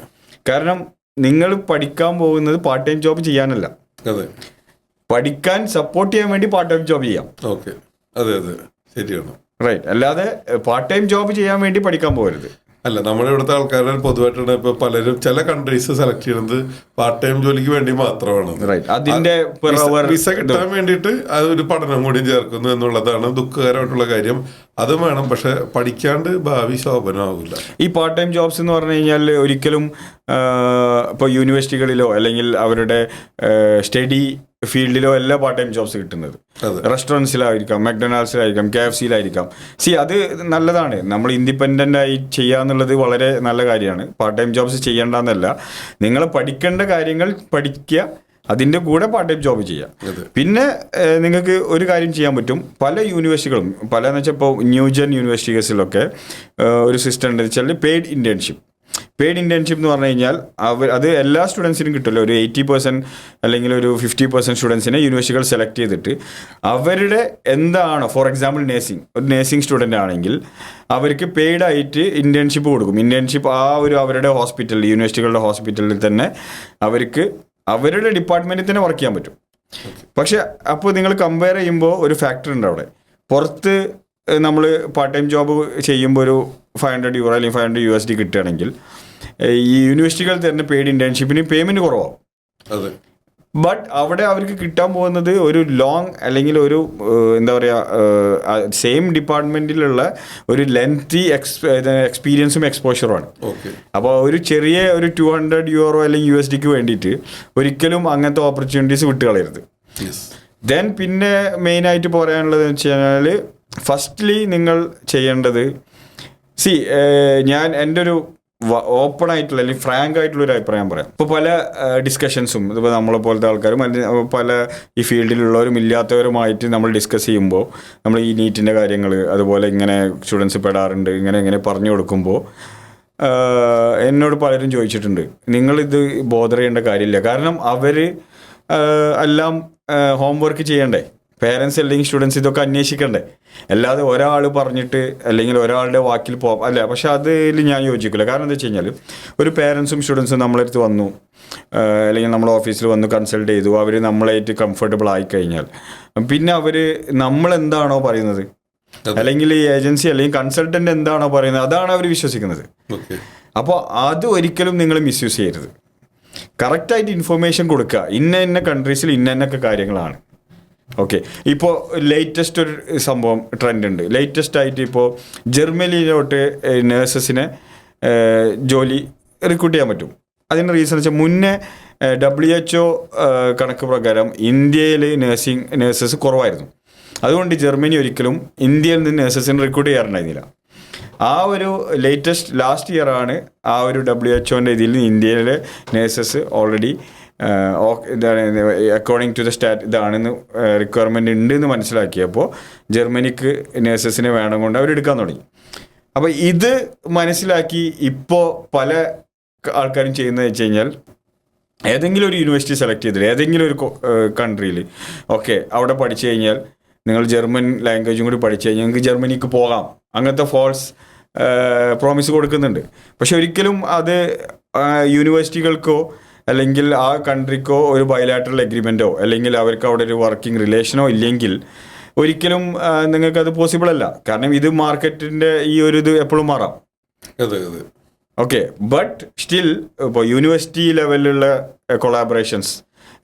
കാരണം നിങ്ങൾ പഠിക്കാൻ പോകുന്നത് പാർട്ട് ടൈം ജോബ് ചെയ്യാനല്ല. അതെ. പഠിക്കാൻ സപ്പോർട്ട് ചെയ്യാൻ വേണ്ടി പാർട്ട് ടൈം ജോബ് ചെയ്യാം. ഓക്കെ. അതെ അതെ. ശരിയാണ്. റൈറ്റ് അല്ലാതെ പാർട്ട് ടൈം ജോബ് ചെയ്യാൻ വേണ്ടി പഠിക്കാൻ പോകരുത്. അല്ല നമ്മുടെ ഇവിടുത്തെ ആൾക്കാരുടെ പൊതുവായിട്ടാണ് ഇപ്പൊ പലരും ചില കൺട്രീസ് സെലക്ട് ചെയ്യുന്നത് പാർട്ട് ടൈം ജോലിക്ക് വേണ്ടി മാത്രമാണ്. അതിന്റെ വിസ- വിസ കിട്ടാൻ വേണ്ടിയിട്ട് അത് ഒരു പഠനം കൂടിയും ചേർക്കുന്നു എന്നുള്ളതാണ് ദുഃഖകരമായിട്ടുള്ള കാര്യം. അത് വേണം പക്ഷെ പഠിക്കാണ്ട് ഭാവി ശോഭനമാകില്ല ഈ പാർട്ട് ടൈം ജോബ്സ് എന്ന് പറഞ്ഞു കഴിഞ്ഞാൽ ഒരിക്കലും ഇപ്പോൾ യൂണിവേഴ്സിറ്റികളിലോ അല്ലെങ്കിൽ അവരുടെ സ്റ്റഡി ഫീൽഡിലോ എല്ലാ പാർട്ട് ടൈം ജോബ്സ് കിട്ടുന്നത്. റെസ്റ്റോറൻസിലായിരിക്കാം റെസ്റ്റോറന്റ്സിലായിരിക്കാം മെക്ഡൊണാൾഡ്സിലായിരിക്കാം കെ എഫ് സിയിലായിരിക്കാം സി അത് നല്ലതാണ്. നമ്മൾ ഇൻഡിപെൻഡന്റ് ആയി ചെയ്യുക എന്നുള്ളത് വളരെ നല്ല കാര്യമാണ്. പാർട്ട് ടൈം ജോബ്സ് ചെയ്യേണ്ടെന്നല്ല. നിങ്ങൾ പഠിക്കേണ്ട കാര്യങ്ങൾ പഠിക്കുക അതിന്റെ കൂടെ പാർട്ട് ടൈം ജോബ് ചെയ്യാം പിന്നെ നിങ്ങൾക്ക് ഒരു കാര്യം ചെയ്യാൻ പറ്റും. പല യൂണിവേഴ്സിറ്റികളും പല എന്ന് വെച്ചാൽ ഇപ്പോൾ ന്യൂജൻ യൂണിവേഴ്സിറ്റീസിലൊക്കെ ഒരു സിസ്റ്റം ഉണ്ടെന്ന് വെച്ചാൽ പെയ്ഡ് ഇന്റേൺഷിപ്പ് പെയ്ഡ് ഇന്റേൺഷിപ്പ് എന്ന് പറഞ്ഞു കഴിഞ്ഞാൽ അവർ അത് എല്ലാ സ്റ്റുഡൻസിനും കിട്ടുമല്ലോ. ഒരു എയ്റ്റി പെർസെന്റ് അല്ലെങ്കിൽ ഒരു ഫിഫ്റ്റി പെർസെന്റ് സ്റ്റുഡൻസിനെ യൂണിവേഴ്സിറ്റികൾ സെലക്ട് ചെയ്തിട്ട് അവരുടെ എന്താണോ ഫോർ എക്സാമ്പിൾ നേഴ്സിംഗ് ഒരു നേഴ്സിംഗ് സ്റ്റുഡന്റ് ആണെങ്കിൽ അവർക്ക് പെയ്ഡ് ആയിട്ട് ഇന്റേൺഷിപ്പ് കൊടുക്കും. ഇന്റേൺഷിപ്പ് ആ ഒരു അവരുടെ ഹോസ്പിറ്റലിൽ യൂണിവേഴ്സിറ്റികളുടെ ഹോസ്പിറ്റലിൽ തന്നെ അവർക്ക് അവരുടെ ഡിപ്പാർട്ട്മെന്റിൽ തന്നെ വർക്ക് ചെയ്യാൻ പറ്റും. പക്ഷേ അപ്പോൾ നിങ്ങൾ കമ്പയർ ചെയ്യുമ്പോൾ ഒരു ഫാക്ടർ ഉണ്ട് അവിടെ. പുറത്ത് നമ്മൾ പാർട്ട് ടൈം ജോബ് ചെയ്യുമ്പോൾ ഒരു ഫൈവ് ഹൺഡ്രഡ് യൂറോ അല്ലെങ്കിൽ five hundred U S D കിട്ടുകയാണെങ്കിൽ ഈ യൂണിവേഴ്സിറ്റികൾ തരുന്ന പെയ്ഡ് ഇന്റേൺഷിപ്പിന് പേയ്മെന്റ് കുറവാകും അതെ. ബട്ട് അവിടെ അവർക്ക് കിട്ടാൻ പോകുന്നത് ഒരു ലോങ് അല്ലെങ്കിൽ ഒരു എന്താ പറയുക സെയിം ഡിപ്പാർട്ട്മെന്റിലുള്ള ഒരു ലെങ്തി എക്സ് എക്സ്പീരിയൻസും എക്സ്പോഷറുമാണ് ഓക്കെ അപ്പോൾ ഒരു ചെറിയ ഒരു ടു ഹൺഡ്രഡ് യൂറോ അല്ലെങ്കിൽ യു എസ് ഡിക്ക് വേണ്ടിയിട്ട് ഒരിക്കലും അങ്ങനത്തെ ഓപ്പർച്യൂണിറ്റീസ് വിട്ടുകളയരുത്. ദെൻ പിന്നെ മെയിനായിട്ട് പറയാനുള്ളത് എന്ന് വെച്ച് കഴിഞ്ഞാൽ ഫസ്റ്റ്ലി നിങ്ങൾ ചെയ്യേണ്ടത് സി ഞാൻ എന്റെ ഒരു ഓപ്പൺ ആയിട്ടുള്ള അല്ലെങ്കിൽ ഫ്രാങ്ക് ആയിട്ടുള്ള ഒരു അഭിപ്രായം പറയാം. ഇപ്പോൾ പല ഡിസ്കഷൻസും ഇതിപ്പോൾ നമ്മളെ പോലത്തെ ആൾക്കാരും അല്ലെങ്കിൽ പല ഈ ഫീൽഡിലുള്ളവരും ഇല്ലാത്തവരുമായിട്ട് നമ്മൾ ഡിസ്കസ് ചെയ്യുമ്പോൾ നമ്മൾ ഈ നീറ്റിന്റെ കാര്യങ്ങൾ അതുപോലെ ഇങ്ങനെ സ്റ്റുഡൻസ് പെടാറുണ്ട് ഇങ്ങനെ ഇങ്ങനെ പറഞ്ഞു കൊടുക്കുമ്പോൾ എന്നോട് പലരും ചോദിച്ചിട്ടുണ്ട്. നിങ്ങളിത് ബോധർ ചെയ്യേണ്ട കാര്യമില്ല. കാരണം അവർ എല്ലാം ഹോംവർക്ക് ചെയ്യണ്ടേ? പേരൻസ് അല്ലെങ്കിൽ സ്റ്റുഡൻസ് ഇതൊക്കെ അന്വേഷിക്കണ്ടേ? അല്ലാതെ ഒരാൾ പറഞ്ഞിട്ട് അല്ലെങ്കിൽ ഒരാളുടെ വാക്കിൽ പോകാം അല്ല പക്ഷെ അതിൽ ഞാൻ യോജിക്കില്ല. കാരണം എന്താ വെച്ച് കഴിഞ്ഞാൽ ഒരു പേരൻസും സ്റ്റുഡൻസും നമ്മളടുത്ത് വന്നു അല്ലെങ്കിൽ നമ്മുടെ ഓഫീസിൽ വന്ന് കൺസൾട്ട് ചെയ്തു അവർ നമ്മളായിട്ട് കംഫർട്ടബിൾ ആയി കഴിഞ്ഞാൽ പിന്നെ അവർ നമ്മൾ എന്താണോ പറയുന്നത് അല്ലെങ്കിൽ ഈ ഏജൻസി അല്ലെങ്കിൽ കൺസൾട്ടന്റ് എന്താണോ പറയുന്നത്? അതാണ് അവർ വിശ്വസിക്കുന്നത്. അപ്പോൾ അത് ഒരിക്കലും നിങ്ങൾ മിസ്യൂസ് ചെയ്യരുത്. കറക്റ്റായിട്ട് ഇൻഫർമേഷൻ കൊടുക്കുക. ഇന്ന ഇന്ന കൺട്രീസിൽ ഇന്ന ഇന്നൊക്കെ കാര്യങ്ങളാണ്. ഓക്കെ ഇപ്പോൾ ലേറ്റസ്റ്റ് ഒരു സംഭവം ട്രെൻഡ് ഉണ്ട്. ലേറ്റസ്റ്റ് ആയിട്ട് ഇപ്പോൾ ജർമ്മനിയിലോട്ട് നേഴ്സസിനെ ജോലി റിക്രൂട്ട് ചെയ്യാൻ പറ്റും. അതിന്റെ റീസൺ വെച്ചാൽ മുന്നേ ഡബ്ല്യു എച്ച് ഒ കണക്ക് പ്രകാരം ഇന്ത്യയിൽ നേഴ്സിംഗ് നേഴ്സസ് കുറവായിരുന്നു. അതുകൊണ്ട് ജർമ്മനി ഒരിക്കലും ഇന്ത്യയിൽ നിന്ന് നേഴ്സസിനെ റിക്രൂട്ട് ചെയ്യാറുണ്ടായിരുന്നില്ല. ആ ഒരു ലേറ്റസ്റ്റ് ലാസ്റ്റ് ഇയർ ആണ് ആ ഒരു ഡബ്ല്യു എച്ച് ഒന്റെ ഇതിൽ ഇന്ത്യയിലെ നേഴ്സസ് ഓൾറെഡി ഇതാണ് അക്കോർഡിംഗ് ടു ദ സ്റ്റാറ്റ് ഇതാണെന്ന് റിക്വയർമെന്റ് ഉണ്ട് എന്ന് മനസ്സിലാക്കിയപ്പോൾ ജർമ്മനിക്ക് നേഴ്സസിനെ വേണം കൊണ്ട് അവരെടുക്കാൻ തുടങ്ങി. അപ്പോൾ ഇത് മനസ്സിലാക്കി ഇപ്പോൾ പല ആൾക്കാരും ചെയ്യുന്നത് വെച്ച് കഴിഞ്ഞാൽ ഏതെങ്കിലും ഒരു യൂണിവേഴ്സിറ്റി സെലക്ട് ചെയ്തിട്ട് ഏതെങ്കിലും ഒരു കൺട്രിയിൽ ഓക്കെ അവിടെ പഠിച്ചു കഴിഞ്ഞാൽ നിങ്ങൾ ജർമ്മൻ ലാംഗ്വേജും കൂടി പഠിച്ചു കഴിഞ്ഞാൽ നിങ്ങൾക്ക് ജർമ്മനിക്ക് പോകാം. അങ്ങനത്തെ ഫോൾസ് പ്രോമിസ് കൊടുക്കുന്നുണ്ട്. പക്ഷെ ഒരിക്കലും അത് യൂണിവേഴ്സിറ്റികൾക്കോ അല്ലെങ്കിൽ ആ കൺട്രിക്കോ ഒരു ബയലാറ്ററൽ എഗ്രിമെന്റോ അല്ലെങ്കിൽ അവർക്ക് അവിടെ ഒരു വർക്കിംഗ് റിലേഷനോ ഇല്ലെങ്കിൽ ഒരിക്കലും നിങ്ങൾക്ക് നിങ്ങൾക്കത് പോസിബിൾ അല്ല. കാരണം ഇത് മാർക്കറ്റിന്റെ ഈ ഒരു ഇത് എപ്പോഴും മാറാം. അതെ അതെ. ഓക്കെ ബട്ട് സ്റ്റിൽ ഇപ്പോൾ യൂണിവേഴ്സിറ്റി ലെവലിലുള്ള കൊളാബറേഷൻസ്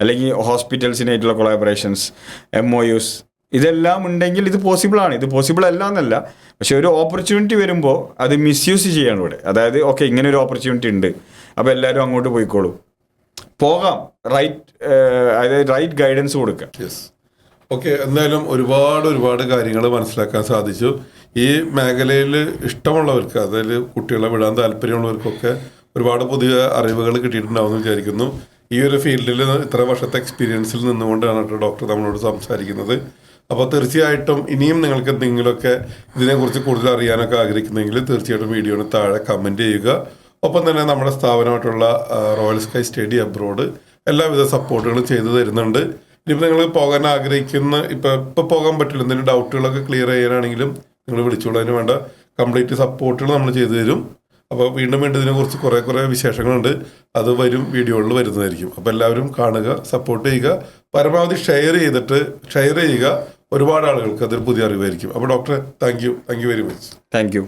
അല്ലെങ്കിൽ ഹോസ്പിറ്റൽസിനായിട്ടുള്ള കൊളാബറേഷൻസ് എം ഒ യുസ് ഇതെല്ലാം ഉണ്ടെങ്കിൽ ഇത് പോസിബിൾ ആണ്. ഇത് പോസിബിൾ അല്ല എന്നല്ല. പക്ഷെ ഒരു ഓപ്പർച്യൂണിറ്റി വരുമ്പോൾ അത് മിസ്യൂസ് ചെയ്യാണ് ഇവിടെ. അതായത് ഓക്കെ ഇങ്ങനെ ഒരു ഓപ്പർച്യൂണിറ്റി ഉണ്ട്. അപ്പോൾ എല്ലാവരും അങ്ങോട്ട് പോയിക്കോളൂ. പോകാം. റൈറ്റ് അതായത് റൈറ്റ് ഗൈഡൻസ് കൊടുക്കുക. ഓക്കെ എന്തായാലും ഒരുപാട് ഒരുപാട് കാര്യങ്ങൾ മനസ്സിലാക്കാൻ സാധിച്ചു. ഈ മേഖലയിൽ ഇഷ്ടമുള്ളവർക്ക് അതായത് കുട്ടികളെ വിടാൻ താല്പര്യമുള്ളവർക്കൊക്കെ ഒരുപാട് പുതിയ അറിവുകൾ കിട്ടിയിട്ടുണ്ടാവുമെന്ന് വിചാരിക്കുന്നു. ഈ ഒരു ഫീൽഡിൽ ഇത്ര വർഷത്തെ എക്സ്പീരിയൻസിൽ നിന്നുകൊണ്ടാണ് കേട്ടോ ഡോക്ടർ നമ്മളോട് സംസാരിക്കുന്നത്. അപ്പോൾ തീർച്ചയായിട്ടും ഇനിയും നിങ്ങൾക്ക് എന്തെങ്കിലുമൊക്കെ ഇതിനെക്കുറിച്ച് കൂടുതൽ അറിയാനൊക്കെ ആഗ്രഹിക്കുന്നെങ്കിൽ തീർച്ചയായിട്ടും വീഡിയോന് താഴെ കമന്റ് ചെയ്യുക. ഒപ്പം തന്നെ നമ്മുടെ സ്ഥാപനമായിട്ടുള്ള റോയൽ സ്കൈ സ്റ്റഡി അബ്രോഡ് എല്ലാവിധ സപ്പോർട്ടുകളും ചെയ്തു തരുന്നുണ്ട്. ഇനിയിപ്പോൾ നിങ്ങൾ പോകാൻ ആഗ്രഹിക്കുന്ന ഇപ്പം ഇപ്പോൾ പോകാൻ പറ്റില്ല എന്തെങ്കിലും ഡൗട്ടുകളൊക്കെ ക്ലിയർ ചെയ്യാനാണെങ്കിലും നിങ്ങൾ വിളിച്ചോളൂ. അതിന് വേണ്ട കംപ്ലീറ്റ് സപ്പോർട്ടുകൾ നമ്മൾ ചെയ്തു തരും. അപ്പോൾ വീണ്ടും വീണ്ടും ഇതിനെക്കുറിച്ച് കുറേ കുറേ വിശേഷങ്ങളുണ്ട്. അത് വരും വീഡിയോകളിൽ വരുന്നതായിരിക്കും. അപ്പോൾ എല്ലാവരും കാണുക സപ്പോർട്ട് ചെയ്യുക പരമാവധി ഷെയർ ചെയ്തിട്ട് ഷെയർ ചെയ്യുക. ഒരുപാട് ആളുകൾക്ക് അതൊരു പുതിയ അറിവായിരിക്കും. അപ്പോൾ ഡോക്ടറെ thank you thank you very much thank you